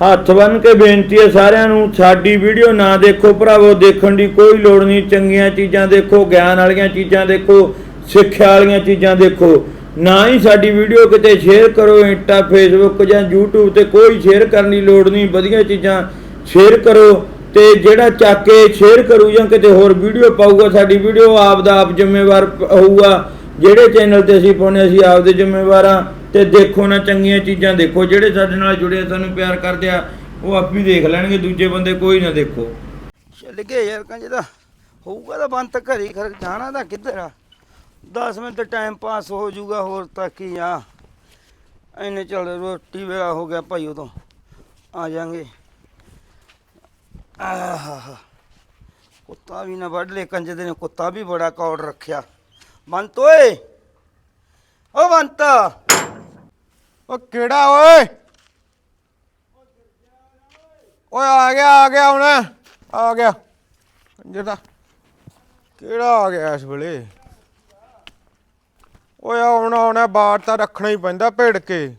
ਹੱਥ ਬੰਨ ਕੇ ਬੇਨਤੀ ਹੈ ਸਾਰਿਆਂ ਨੂੰ, ਸਾਡੀ ਵੀਡੀਓ ਨਾ ਦੇਖੋ ਭਰਾਵੋ, ਦੇਖਣ ਦੀ ਕੋਈ ਲੋੜ ਨਹੀਂ। ਚੰਗੀਆਂ ਚੀਜ਼ਾਂ ਦੇਖੋ, ਗਿਆਨ ਵਾਲੀਆਂ ਚੀਜ਼ਾਂ ਦੇਖੋ, ਸਿੱਖਿਆ ਵਾਲੀਆਂ ਚੀਜ਼ਾਂ ਦੇਖੋ। ਨਾ ਹੀ ਸਾਡੀ ਵੀਡੀਓ ਕਿਤੇ ਸ਼ੇਅਰ ਕਰੋ, ਇੰਟਾ ਫੇਸਬੁੱਕ ਜਾਂ YouTube ਤੇ ਕੋਈ ਸ਼ੇਅਰ ਕਰਨ ਦੀ ਲੋੜ ਨਹੀਂ। ਵਧੀਆ ਚੀਜ਼ਾਂ ਸ਼ੇਅਰ ਕਰੋ ਤੇ ਜਿਹੜਾ ਚੱਕ ਕੇ ਸ਼ੇਅਰ ਕਰੂ ਜਾਂ ਕਿਤੇ ਹੋਰ ਵੀਡੀਓ ਪਾਊਗਾ, ਸਾਡੀ ਵੀਡੀਓ ਆਪ ਦਾ ਆਪ ਜ਼ਿੰਮੇਵਾਰ ਹੋਊਗਾ। ਜਿਹੜੇ ਚੈਨਲ ਤੇ ਅਸੀਂ ਪਾਉਨੇ ਅਸੀਂ ਆਪ ਦੇ ਜ਼ਿੰਮੇਵਾਰ ਹਾਂ। ਤੇ ਦੇਖੋ ਨਾ ਚੰਗੀਆਂ ਚੀਜ਼ਾਂ ਦੇਖੋ ਜਿਹੜੇ ਸਾਡੇ ਨਾਲ ਜੁੜੇ ਆ, ਸਾਨੂੰ ਪਿਆਰ ਕਰਦੇ ਆ ਉਹ ਆਪ ਵੀ ਦੇਖ ਲੈਣਗੇ ਦੂਜੇ ਬੰਦੇ ਕੋਈ ਨਾ ਦੇਖੋ। ਚੱਲ ਗਏ ਯਾਰ ਕੰਜ ਦਾ ਹੋਊਗਾ ਤਾਂ ਬੰਦ ਤਾਂ ਘਰੇ ਖਰ ਜਾਣਾ ਤਾਂ ਕਿੱਧਰ ਆ? 10 ਮਿੰਟ ਟਾਈਮ ਪਾਸ ਹੋ ਜਾਊਗਾ ਹੋਰ ਤਾਂ ਕੀ ਆ? ਐਨੇ ਚੱਲ ਰੋਟੀ ਵੇਲਾ ਹੋ ਗਿਆ ਭਾਈ ਉਦੋਂ। ਆ ਜਾਾਂਗੇ। ਆਹ ਕੁੱਤਾ ਵੀ ਨਾ ਵੱਢ ਲੈ ਕੰਜ ਦੇ ਨੇ ਕੁੱਤਾ ਵੀ ਬੜਾ ਕੌੜ ਰੱਖਿਆ। ਬੰਤ ਓਏ! ਓ ਬੰਤ! ਉਹ ਕਿਹੜਾ ਓਏ? ਓਏ ਆ ਗਿਆ ਆ ਗਿਆ ਹੁਣ। ਆ ਗਿਆ। ਜਿਹੜਾ ਕਿਹੜਾ ਆ ਗਿਆ ਇਸ ਵੇਲੇ? ਓਏ ਆਉਣਾ ਆਉਣਾ ਬਾੜ ਤਾਂ ਰੱਖਣਾ ਹੀ ਪੈਂਦਾ ਭੇੜ ਕੇ।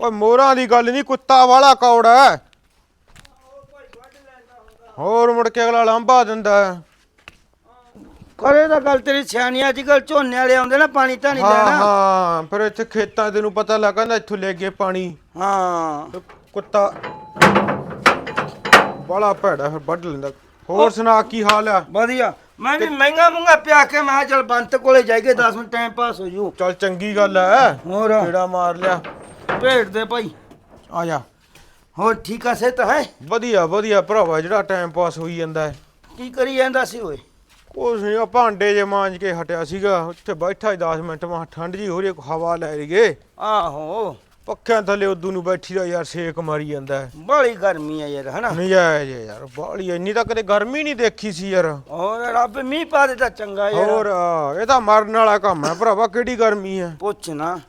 ਓਏ ਮੋਰਾਂ ਦੀ ਗੱਲ ਨਹੀਂ, ਕੁੱਤਾ ਵਾਲਾ ਕੌੜਾ। ਹੈ ਹੋਰ ਮੁੜ ਕੇ ਅਗਲਾ ਲਾਂਭਾ ਦਿੰਦਾ। ਕਰੇ ਤਾਂ ਗੱਲ ਤੇਰੀ ਸਿਆਣੀ ਅੱਜ ਕੱਲ ਝੋਨੇ ਵਾਲੇ ਆਉਂਦੇ ਨਾ ਪਾਣੀ ਤਾਂ ਨਹੀਂ ਹਾਂ ਲੈਣਾ ਹਾਂ ਫਿਰ ਇੱਥੇ ਖੇਤਾਂ ਤੈਨੂੰ ਪਤਾ ਲੱਗਦਾ ਇੱਥੋਂ ਲੈ ਗਏ ਪਾਣੀ। ਹਾਂ। ਕੁੱਤਾ। ਬੜਾ ਭੈੜਾ ਫਿਰ ਵੱਢ ਲੈਂਦਾ। ਹੋਰ ਸੁਣਾ ਕੀ ਹਾਲ ਆ? ਵਧੀਆ। ਮੈਂ ਵੀ ਮਹਿੰਗਾ ਮੁੰਗਾ ਪਿਆ ਕੇ ਮੈਂ ਕਿਹਾ ਚੱਲ ਬੰਤ ਕੋਲੇ ਜਾਈਏ 10 ਮਿੰਟ ਟਾਈਮ ਪਾਸ ਹੋ ਜੂ। ਚੱਲ ਚੰਗੀ ਗੱਲ ਐ ਹੋਰ? ਕਿਹੜਾ ਮਾਰ ਲਿਆ? ਭੇਟ ਦੇ ਭਾਈ। ਆ ਜਾ। ਹੋਰ ਠੀਕ ਆ ਸੇ ਤਾਂ ਹੈ? ਵਧੀਆ ਵਧੀਆ ਭਰਾਵਾ ਜਿਹੜਾ ਟਾਈਮ ਪਾਸ ਹੋਈ ਜਾਂਦਾ ਹੈ। ਕੀ ਕਰੀ ਜਾਂਦਾ ਸੀ ਓਏ? ਕੁਛ ਨਹੀਂ ਉਹ ਭਾਂਡੇ ਜੇ ਮਾਂਜ ਕੇ ਹਟਿਆ ਸੀਗਾ ਉੱਥੇ ਬੈਠਾ ਹੀ 10 ਮਿੰਟ ਮਾ ਠੰਡ ਜੀ ਹੋ ਰਹੀ ਹਵਾ ਲੈ ਰਹੀਏ ਆਹੋ। ਪੱਖਿਆਂ ਥੱਲੇ ਉਦੋਂ ਨੂੰ ਬੈਠੀ ਦਾ ਯਾਰ ਸੇਕ ਮਾਰੀ ਜਾਂਦਾ ਹੈ। ਬੜੀ ਗਰਮੀ ਆ ਯਾਰ ਹਨਾ? ਨਜਾਇਜ਼ ਹੈ ਯਾਰ ਬਾਹਲੀ ਇੰਨੀ ਤਾਂ ਕਦੇ ਗਰਮੀ ਨਹੀਂ ਦੇਖੀ ਸੀ ਯਾਰ। ਹੋਰ ਰੱਬ ਮੀਂਹ ਪਾ ਦੇ ਤਾਂ ਚੰਗਾ ਯਾਰ। ਹੋਰ ਆ, ਇਹ ਤਾਂ ਮਰਨ ਵਾਲਾ ਕੰਮ ਹੈ ਭਰਾਵਾ ਕਿਹੜੀ ਗਰਮੀ ਹੈ? ਪੁੱਛ ਨਾ।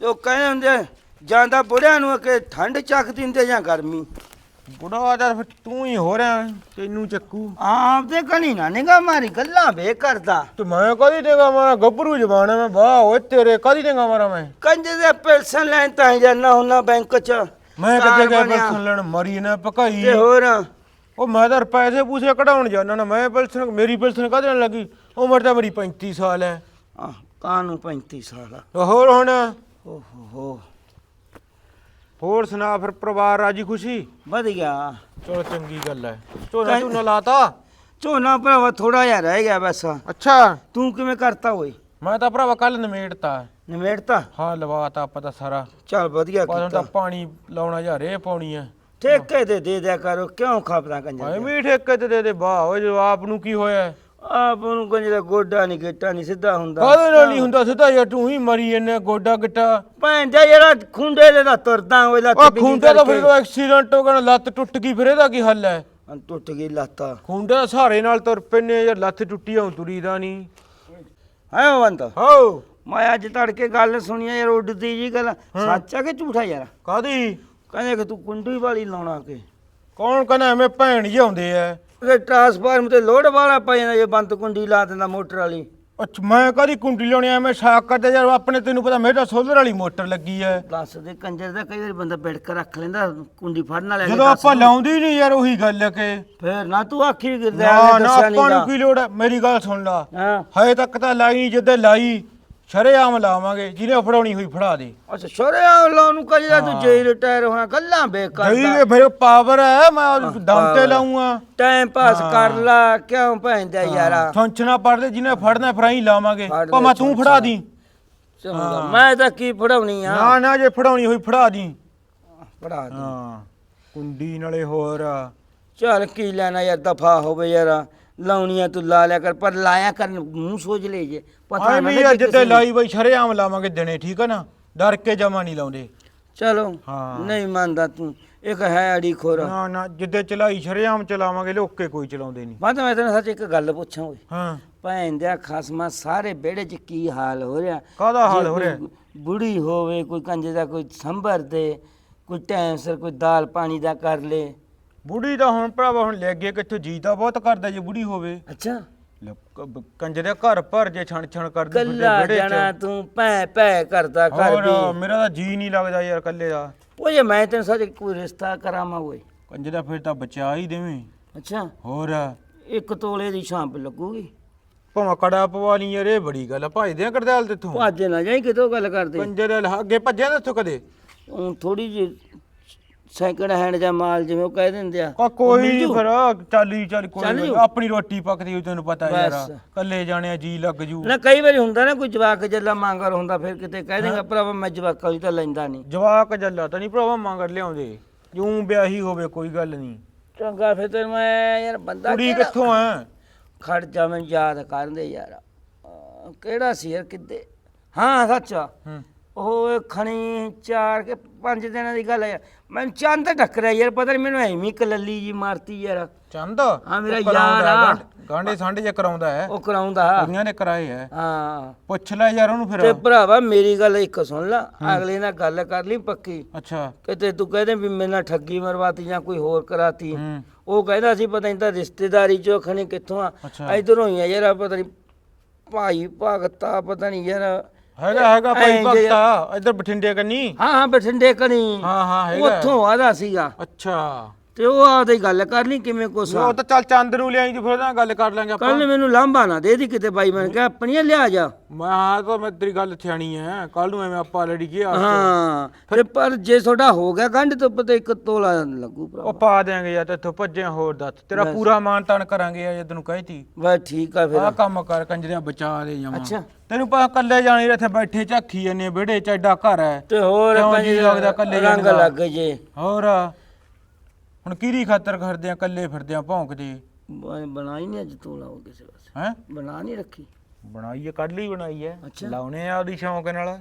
ਜੋ ਕਹਿੰਦੇ ਹੁੰਦੇ ਆ, ਜਾਂਦਾ ਬੁੜਿਆਂ ਨੂੰ ਕਿ ਠੰਡ ਚੱਕ ਦਿੰਦੇ ਜਾਂ ਗਰਮੀ। ਬੁੜਾ ਜਾ ਫਿਰ ਤੂੰ ਹੀ ਹੋ ਰਿਹਾ ਤੈਨੂੰ ਚੱਕੂ। ਆਪ ਤੇ ਕਣੀ ਨਾ ਨਿਗਾ ਮਾਰੀ ਗੱਲਾਂ ਬੇ ਕਰਦਾ ਤੇ ਮੈਂ ਕਦੀ ਦੇਗਾ ਮਾਰਾ? ਗੱਭਰੂ ਜਵਾਨ ਹੈ ਮੈਂ ਵਾਹ ਓਏ ਤੇਰੇ ਕਦੀ ਦੇਗਾ ਮਾਰਾ ਮੈਂ? ਕੰਜੇ ਦੇ ਪੈਸਨ ਲੈਣ ਤਾਂ ਜਾਣਾ ਹੁੰਨਾ ਬੈਂਕ ਚ। ਮੈਂ ਕਿੱਥੇ ਗਿਆ। ਪੈਨਸ਼ਨ ਲੈਣ? ਮਰੀ ਨਾ ਭਕਾਈ। ਤੇ ਹੋਰ? ਉਹ ਮੈਂ ਤਾਂ ਪੈਸੇ ਪੂਸੇ ਕਢਾਉਣ ਜਾਣਾ ਨਾ ਮੈਂ ਪੈਨਸ਼ਨ ਮੇਰੀ ਪੈਨਸ਼ਨ ਕਾਹਦੇ ਨਾਲ ਲੱਗੀ? ਉਮਰ ਤਾਂ ਮੇਰੀ 35 ਸਾਲ ਹੈ। ਆ ਕਾਨੂੰ 35 ਸਾਲ ਹੋਰ ਹੁਣ? ਓਹ ਹੋ। ਹੋਰ ਸੁਣਾ ਫਿਰ ਪਰਿਵਾਰ ਰਾਜੀ ਖੁਸ਼ੀ? ਵਧੀਆ। ਚਲੋ ਚੰਗੀ ਗੱਲ ਹੈ ਝੋਨਾ ਝੋਨਾ ਲਾਤਾ? ਝੋਨਾ ਭਰਾਵਾ ਥੋੜਾ ਜਿਹਾ ਰਹਿ ਗਿਆ ਬਸ। ਅੱਛਾ। ਤੂੰ ਕਿਵੇਂ ਕਰਤਾ ਓਏ? ਮੈਂ ਤਾਂ ਭਰਾਵਾ ਕੱਲ ਨਮੇੜਤਾ। ਨਿਮੇੜਤਾ? ਹਾਂ ਲਵਾਤਾ ਆਪਾਂ ਤਾਂ ਸਾਰਾ। ਚੱਲ ਵਧੀਆ ਪਰ ਹੁਣ ਕੀਤਾ। ਤਾਂ ਪਾਣੀ ਲਾਉਣਾ ਜਾਂ ਰੇ ਪਾਉਣੀ ਹੈ ਠੇਕੇ ਤੇ ਦੇ ਦਿਆ ਕਰੋ ਕਿਉਂ ਖਾਪਦਾ ਕੰਜਰ ਐਵੇਂ ਹੀ ਠੇਕੇ ਤੇ ਦੇ ਦੇ ਵਾਹ ਓਏ ਜੋ ਆਪ ਨੂੰ ਕੀ ਹੋਇਆ? ਆਪ ਨੂੰ ਕੰਜਰ ਦਾ ਗੋਡਾ ਨਹੀਂ ਗੇਟਾ ਨਹੀਂ ਸਿੱਧਾ ਹੁੰਦਾ। ਕਾਹਦੇ ਨਾਲ ਨਹੀਂ ਹੁੰਦਾ ਸਿੱਧਾ ਯਾਰ ਤੂੰ ਹੀ ਮਰੀ ਜੰਨੇ ਗੋਡਾ ਗਿੱਟਾ। ਭੈਣ ਜਾ ਯਾਰ ਖੁੰਡੇ ਦੇ ਦਾ ਤੁਰਦਾ ਓਏ ਲੱਤ ਉਹ ਖੁੰਡੇ ਦਾ ਫਿਰ ਕਰਕੇ। ਐਕਸੀਡੈਂਟ ਹੋ ਗਿਆ ਨਾ, ਲੱਤ ਟੁੱਟ ਗਈ ਫਿਰ ਇਹਦਾ ਕੀ ਹੱਲ ਹੈ? ਹਾਂ, ਟੁੱਟ ਗਈ ਲੱਤ। ਖੁੰਡੇ ਦਾ ਸਹਾਰੇ ਨਾਲ ਤੁਰ ਪੈਨੇ ਯਾਰ ਲੱਤ ਟੁੱਟੀ ਆਉਂ ਤੁਰੀ ਦਾ ਨਹੀਂ। ਹੈ ਬੰਦ ਹੋ ਮੈਂ ਅੱਜ ਤੜਕੇ ਗੱਲ ਸੁਣੀ ਆ ਯਾਰ ਉੱਡਦੀ ਜੀ ਗੱਲ। ਸੱਚ ਆ ਕਿ ਝੂਠਾ ਯਾਰ? ਕਾਦੀ ਕਹਿੰਦੇ ਕਿ ਤੂੰ ਕੁੰਡੀ ਵਾਲੀ ਲਾਉਣਾ ਕਿ? ਕੌਣ ਕਹਿੰਦਾ ਐਵੇਂ ਭੈਣ ਜੀ ਆਉਂਦੇ ਐ ਤੇ ਟਰਾਂਸਫਾਰਮ ਤੇ ਲੋਡ ਵਾਲਾ ਪੈ ਜਾਂਦਾ ਜੇ ਬੰਦ ਕੁੰਡੀ ਲਾ ਦਿੰਦਾ ਮੋਟਰ ਵਾਲੀ। ਅੱਛਾ ਮੈਂ ਕਦੀ ਕੁੰਡੀ ਲਾਉਣੀ ਐਵੇਂ ਸ਼ਾਕ ਕਰਦੇ ਯਾਰ ਆਪਣੇ ਤੈਨੂੰ ਪਤਾ ਮੇਰੇ ਸੋਲਰ ਵਾਲੀ ਮੋਟਰ ਲੱਗੀ ਐ। ਦੱਸ ਦੇ ਕੰਜਰ ਦਾ ਕਈ ਵਾਰੀ ਬੰਦਾ ਬਿੜਕ ਰੱਖ ਲੈਂਦਾ ਕੁੰਡੀ ਫੜਨ ਵਾਲੇ ਜਦੋਂ ਆਪਾਂ ਲਾਉਂਦੀ ਨਹੀਂ ਯਾਰ ਉਹੀ ਗੱਲ ਹੈ ਕਿ। ਫੇਰ ਨਾ ਤੂੰ ਆਖੀ ਗਿਰਦਾ ਨਾ ਨਾ ਆਪਾਂ ਨੂੰ ਨਹੀਂ ਕੀ ਲੋੜ ਮੇਰੀ ਗੱਲ ਸੁਣ ਲਾ। ਹਾਂ। ਹਜੇ ਤੱਕ ਤਾਂ ਲਾਈ ਜਿੱਦੇ ਲਾਈ ਸ਼ਰੇਆਮ ਲਾਵਾਂਗੇ ਜਿਹਨੇ ਫੜਾਉਣੀ ਹੋਈ ਫੜਾ ਦੇ। ਅੱਛਾ ਸ਼ੋਰਿਆ ਲਾ ਨੂੰ ਕਹਿੰਦਾ ਤੂੰ ਜੇ ਰਿਟਾਇਰ ਹੋਣਾ ਗੱਲਾਂ ਬੇਕਾਰ ਜਈ ਦੇ ਫਿਰ ਪਾਵਰ ਹੈ ਮੈਂ ਉਹ ਦਮ ਤੇ ਲਾਉਂਗਾ ਟਾਈਮ ਪਾਸ ਕਰ ਲਾ ਕਿਉਂ ਭੈਂਦਾ ਯਾਰਾ? ਫੰਕਸ਼ਨਾਂ ਪੜਦੇ ਜਿਹਨੇ ਫੜਨਾ ਫਿਰ ਹੀ ਲਾਵਾਂਗੇ। ਫੜ ਲੈ ਭਾਵੇਂ ਤੂੰ ਫੜਾ ਦੀ। ਚੰਗਾ ਮੈਂ ਤਾਂ ਕੀ ਫੜਾਉਣੀ ਆ? ਨਾ ਨਾ ਜੇ ਫੜਾਉਣੀ ਹੋਈ ਫੜਾ ਦੀ। ਫੜਾ ਦੇ। ਹਾਂ। ਕੁੰਡੀ ਨਾਲੇ ਹੋਰ ਚੱਲ ਕੀ ਲੈਣਾ ਯਾਰ ਦਫਾ ਹੋਵੇ ਯਾਰ। ਲਾਉਣੀਆਂ ਤੂੰ ਲਾ ਲਿਆ ਕਰ ਪਰ ਲਾਇਆ ਕਰ ਮੂੰਹ ਸੋਚ ਲੈ ਜੇ। ਪਤਾ ਆਏ ਨਾ ਵੀ ਲੱਗੇ ਅੱਜ ਤੇ। ਲਾਈ ਬਈ ਸ਼ਰੇਆਮ ਲਾਵਾਂਗੇ ਦਿਨੇ ਠੀਕ ਹੈ ਨਾ? ਡਰ ਕੇ ਜਮਾ ਨਹੀਂ ਲਾਉਂਦੇ। ਚਲੋ ਹਾਂ। ਨਹੀਂ ਮੰਨਦਾ ਤੂੰ ਇੱਕ ਹੈ ਅੜੀ ਖੋਰਾ। ਨਾ ਨਾ ਜਿੱਦੇ ਚਲਾਈ ਸ਼ਰੇਆਮ ਚਲਾਵਾਂਗੇ ਲੋਕੇ ਕੋਈ ਚਲਾਉਂਦੇ ਨਹੀਂ। ਮੈਂ ਤਾਂ ਮੈਂ ਤੈਨੂੰ ਸੱਚ ਇੱਕ ਗੱਲ ਪੁੱਛਾਂ ਓਏ। ਹਾਂ। ਭੈਣ ਦਿਆ ਖਸਮਾ ਸਾਰੇ ਵਿਹੜੇ 'ਚ ਕੀ ਹਾਲ ਹੋ ਰਿਹਾ? ਕਾਹਦਾ ਹਾਲ ਹੋ ਰਿਹਾ? ਬੁੜੀ ਹੋਵੇ ਕੋਈ ਕੰਜੇ ਦਾ ਕੋਈ ਸੰਭਰ ਦੇ ਕੋਈ ਟਾਈਮ ਸਿਰ ਕੋਈ ਦਾਲ ਪਾਣੀ ਦਾ ਕਰ ਲੇ। ਬੁੜੀ ਤਾਂ ਹੁਣ ਭਰਾਵਾ ਹੁਣ ਲੈ ਗਏ ਕਿੱਥੋਂ ਜੀ ਤਾਂ ਬਹੁਤ ਕਰਦਾ ਜੇ ਬੁੜੀ ਹੋਵੇ। ਅੱਛਾ। ਕੰਜਰ ਘਰ ਭਰ ਜੇ ਛਣ ਛਣ ਕਰਦੇ ਫਿਰਦੇ ਕੱਲਾ ਵਿਹੜੇ ਜਾਣਾ ਚ ਤੂੰ ਭੈ ਭੈ ਕਰਦਾ ਹੋਰ ਕਰਦੀ ਮੇਰਾ ਤਾਂ ਜੀ ਨਹੀਂ ਲੱਗਦਾ ਯਾਰ ਕੱਲੇ ਦਾ। ਉਹ ਜੇ ਮੈਂ ਤੈਨੂੰ ਸੱਚ ਕੋਈ ਰਿਸ਼ਤਾ ਕਰਾਵਾਂ ਓਏ। ਕੰਜਰ ਫਿਰ ਤਾਂ ਬਚਾ ਹੀ ਦੇਵੇਂ। ਅੱਛਾ। ਹੋਰ। ਇੱਕ ਤੋਲੇ ਦੀ ਛਾਂਪ ਲੱਗੂਗੀ। ਭਾਵੇਂ ਕੜਾ ਪਵਾ ਲਈ ਯਾਰ ਇਹ ਬੜੀ ਗੱਲ ਆ। ਭਜਦੇ ਆ ਕਰਦੈਲ ਤੇ ਤੂੰ ਭੱਜ ਨਾ ਜਾਈ ਕਿਤੋਂ ਗੱਲ ਕਰਦੇ? ਕੰਜਰ ਅੱਗੇ ਭੱਜਿਆ ਨਾ ਇੱਥੋਂ ਕਦੇ? ਉਹ ਥੋੜੀ ਜਿਹੀ ਸੈਕਿੰਡ ਹੈਂਡ ਜਾਂ ਮਾਲ ਜਿਵੇਂ ਉਹ ਕਹਿ ਦਿੰਦੇ ਆ। ਕਾ ਕੋਈ ਨੀ। ਫਿਰ ਚੱਲੀ ਚੱਲ ਕੋਈ ਚੱਲ ਨੀ। ਜੂ। ਆਪਣੀ ਰੋਟੀ ਪੱਕਦੀ ਹੋਈ ਤੈਨੂੰ ਪਤਾ ਯਾਰ। ਬਸ। ਕੱਲੇ ਜਾਣਿਆ ਜੀ ਲੱਗ ਜੂ। ਨਾ ਕਈ ਵਾਰੀ ਹੁੰਦਾ ਨਾ ਕੋਈ ਜਵਾਕ ਜੱਲਾ ਮੰਗਰ ਹੁੰਦਾ ਫਿਰ ਕਿਤੇ ਕਹਿ ਦੇਗਾ ਭਰਾਵਾ ਮੈਂ ਜਵਾਕਾਂ ਦੀ ਤਾਂ ਲੈਂਦਾ ਨਹੀਂ ਜਵਾਕ ਜੱਲਾ ਤਾਂ ਨਹੀਂ ਭਰਾਵਾ ਮੰਗਰ ਲਿਆਉਂਦੇ। ਜੂੰ ਵਿਆਹੀ ਹੋਵੇ ਕੋਈ ਗੱਲ ਨਹੀਂ ਚੰਗਾ ਫਿਰ ਤੈਨੂੰ ਮੈਂ ਯਾਰ ਬੰਦਾ ਕੁੜੀ ਕਿਹੜਾ- ਕਿੱਥੋਂ ਆ? ਖੜ ਜਾ ਮੈਨੂੰ ਯਾਦ ਕਰਦੇ ਯਾਰ। ਅਹ ਕਿਹੜਾ ਸੀ ਯਾਰ ਕਿੱਦੇ? ਹਾਂ ਸੱਚ ਹੂੰ। ਉਹ ਖਣੀ ਚਾਰ ਕੇ ਪੰਜ ਦਿਨਾਂ ਦੀ ਗੱਲ ਹੈ ਯਾਰ। ਮੈਨੂੰ ਚੰਦ ਟੱਕਰਿਆ ਯਾਰ ਪਤਾ ਨਹੀਂ ਮੈਨੂੰ ਐਵੇਂ ਹੀ ਕਲੱਲੀ ਜੀ ਮਾਰਤੀ ਯਾਰ। ਚੰਦ? ਹਾਂ, ਮੇਰਾ ਯਾਰ ਆ। ਗਾਂਢੇ ਸਾਂਢੇ ਜੇ ਕਰਾਉਂਦਾ ਹੈ। ਉਹ ਕਰਾਉਂਦਾ। ਕੁੜੀਆਂ ਨੇ ਕਰਾਏ ਹੈ। ਹਾਂ। ਪੁੱਛ ਲੈ ਯਾਰ ਉਹਨੂੰ ਤੇ ਫਿਰ ਭਰਾਵਾ ਮੇਰੀ ਗੱਲ ਇੱਕ ਸੁਣ ਲੈ। ਅਗਲੇ ਨਾਲ ਗੱਲ ਕਰ ਲਈ ਪੱਕੀ। ਅੱਛਾ। ਕਿਤੇ ਤੂੰ ਕਹਦੇ ਵੀ ਮੇਰੇ ਨਾਲ ਠੱਗੀ ਮਰਵਾਤੀ ਜਾਂ ਕੋਈ ਹੋਰ ਕਰਾਤੀ। ਉਹ ਕਹਿੰਦਾ ਸੀ ਪਤਾ ਨਹੀਂ ਤਾਂ ਰਿਸ਼ਤੇਦਾਰੀ ਚੋਂ ਖਣੀ ਕਿੱਥੋਂ ਆ। ਇਧਰੋਂ ਹੀ ਆ ਯਾਰ ਪਤਾ ਨਹੀਂ ਭਾਈ ਭਗਤਾ ਪਤਾ ਨਹੀਂ ਯਾਰ। ਹੈਗਾ ਹੈਗਾ ਭਾਈ ਐਂ ਜੇ- ਭਗਤਾ ਇੱਧਰ ਬਠਿੰਡੇ ਕੰਨੀ? ਹਾਂ ਹਾਂ ਬਠਿੰਡੇ ਕਣੀ ਹਾਂ ਹਾਂ ਹੈਗਾ। ਉੱਥੋਂ ਆਦਾ ਸੀਗਾ। ਅੱਛਾ। ਤੇ ਉਹ ਆਪਦੀ ਗੱਲ ਕਰ ਲਈ ਕਿਵੇਂ ਕੁਛ ਉਹ ਤਾਂ ਚੱਲ ਚੰਦ ਨੂੰ ਲਿਆਈ ਤੂੰ ਫਿਰ ਉਹਦੇ ਨਾਲ ਗੱਲ ਕਰ ਲਾਂਗੇ ਆਪਾਂ। ਕੱਲ ਮੈਨੂੰ ਲਾਂਭਾ ਨਾ ਦੇ ਦੀ ਕਿਤੇ ਬਾਈ ਮੈਂ ਕਿਹਾ ਆਪਣੀਆਂ ਲਿਆ ਜਾ। ਮੈਂ ਹਾਂ ਤਾਂ ਮੈਂ ਤੇਰੀ ਗੱਲ ਸਿਆਣੀ ਹੈ ਕੱਲ ਨੂੰ ਐਵੇਂ ਆਪਾਂ ਲੜੀ ਗਿਆ ਹਾਂ ਤੇ ਪਰ ਜੇ ਤੁਹਾਡਾ ਹੋ ਗਿਆ ਗੰਢ ਤੋਂ ਪਤਾ ਇੱਕ ਤੋਲਾ ਲੱਗੂ ਭਰਾ ਉਹ ਪਾ ਦਿਆਂਗੇ ਯਾਰ ਤੇ ਇੱਥੋਂ ਭੱਜਿਆ ਹੋਰ ਦੱਸ। ਤੇਰਾ ਪੂਰਾ ਮਾਨ ਤਾਨ ਕਰਾਂਗੇ ਯਾਰ ਜੇ ਤੈਨੂੰ ਕਹਿਤੀ। ਬਸ ਠੀਕ ਆ ਫਿਰ। ਆਹ ਕੰਮ ਕਰ ਕੰਜਰਿਆਂ ਬਚਾ ਦੇ ਜਾਵਾਂ ਅੱਛਾ। ਤੈਨੂੰ ਪਤਾ ਕੱਲੇ ਜਾਣੀ ਇੱਥੇ ਬੈਠੇ ਝਾਕੀ ਜਾਂਦੇ ਵਿਹੜੇ ਚ ਐਡਾ ਘਰ ਹੈ। ਤੇ ਹੋਰ ਕਿਉਂ ਜੀ ਲੱਗਦਾ ਰੰਗ ਜਾਣ ਦਾ? ਲੱਗ ਜੇ। ਹੋਰ? ਹੁਣ ਕਿਹਦੀ ਖਾਤਰ ਕਰਦੇ ਆ ਕੱਲੇ ਫਿਰਦੇ ਆ ਭੌਂਕਦੇ ਬ- ਬਣਾਈ ਨਹੀਂ ਅੱਜ ਤੋਲਾ ਉਹ ਕਿਸੇ ਵਾਸਤੇ ਹੈ? ਬਣਾ ਨਹੀਂ ਰੱਖੀ। ਬਣਾਈ ਹੈ ਕੱਢ ਲਈ ਬਣਾਈ ਹੈ। ਅੱਛਾ। ਲਾਉਣੇ ਆ ਉਹਦੀ ਸ਼ੌਂਕ ਨਾਲ।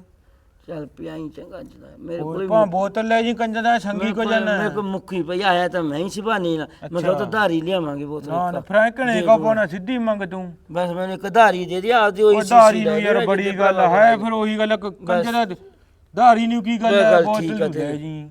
ਚੱਲ ਪਿਆਈ ਚੰਗਾ ਜਦਾ ਮੇਰੇ ਕੋਲ ਭਾਂ ਬੋਤਲ ਲੈ ਜੀ ਕੰਜਰ ਦਾ ਸੰਗੀ ਕੋ ਜਾਣਾ। ਮੇਰੇ ਕੋਲ ਮੁੱਖੀ ਪਈ ਆਇਆ ਤਾਂ ਮੈਂ ਹੀ ਸਿਬਾਨੀ ਨਾ ਮੈਂ ਕਿਹਾ ਤਾਂ ਧਾਰੀ ਲਿਆਵਾਂਗੇ ਬੋਤਲ ਨਾ ਨਾ। ਫਰੈਂਕਣੇ ਕੋ ਪਾਉਣਾ ਸਿੱਧੀ ਮੰਗ ਤੂੰ। ਬਸ ਮੈਨੂੰ ਇੱਕ ਧਾਰੀ ਦੇ ਦੇ ਆਪਦੀ ਉਹੀ ਧਾਰੀ ਨੂੰ ਯਾਰ ਬੜੀ ਗੱਲ ਹੈ ਫਿਰ ਉਹੀ ਗੱਲ ਕੰਜਰ ਦਾ ਧਾਰੀ ਨੂੰ ਕੀ ਗੱਲ ਹੈ ਬੋਤਲ ਤੇਰੀ। ਜੀ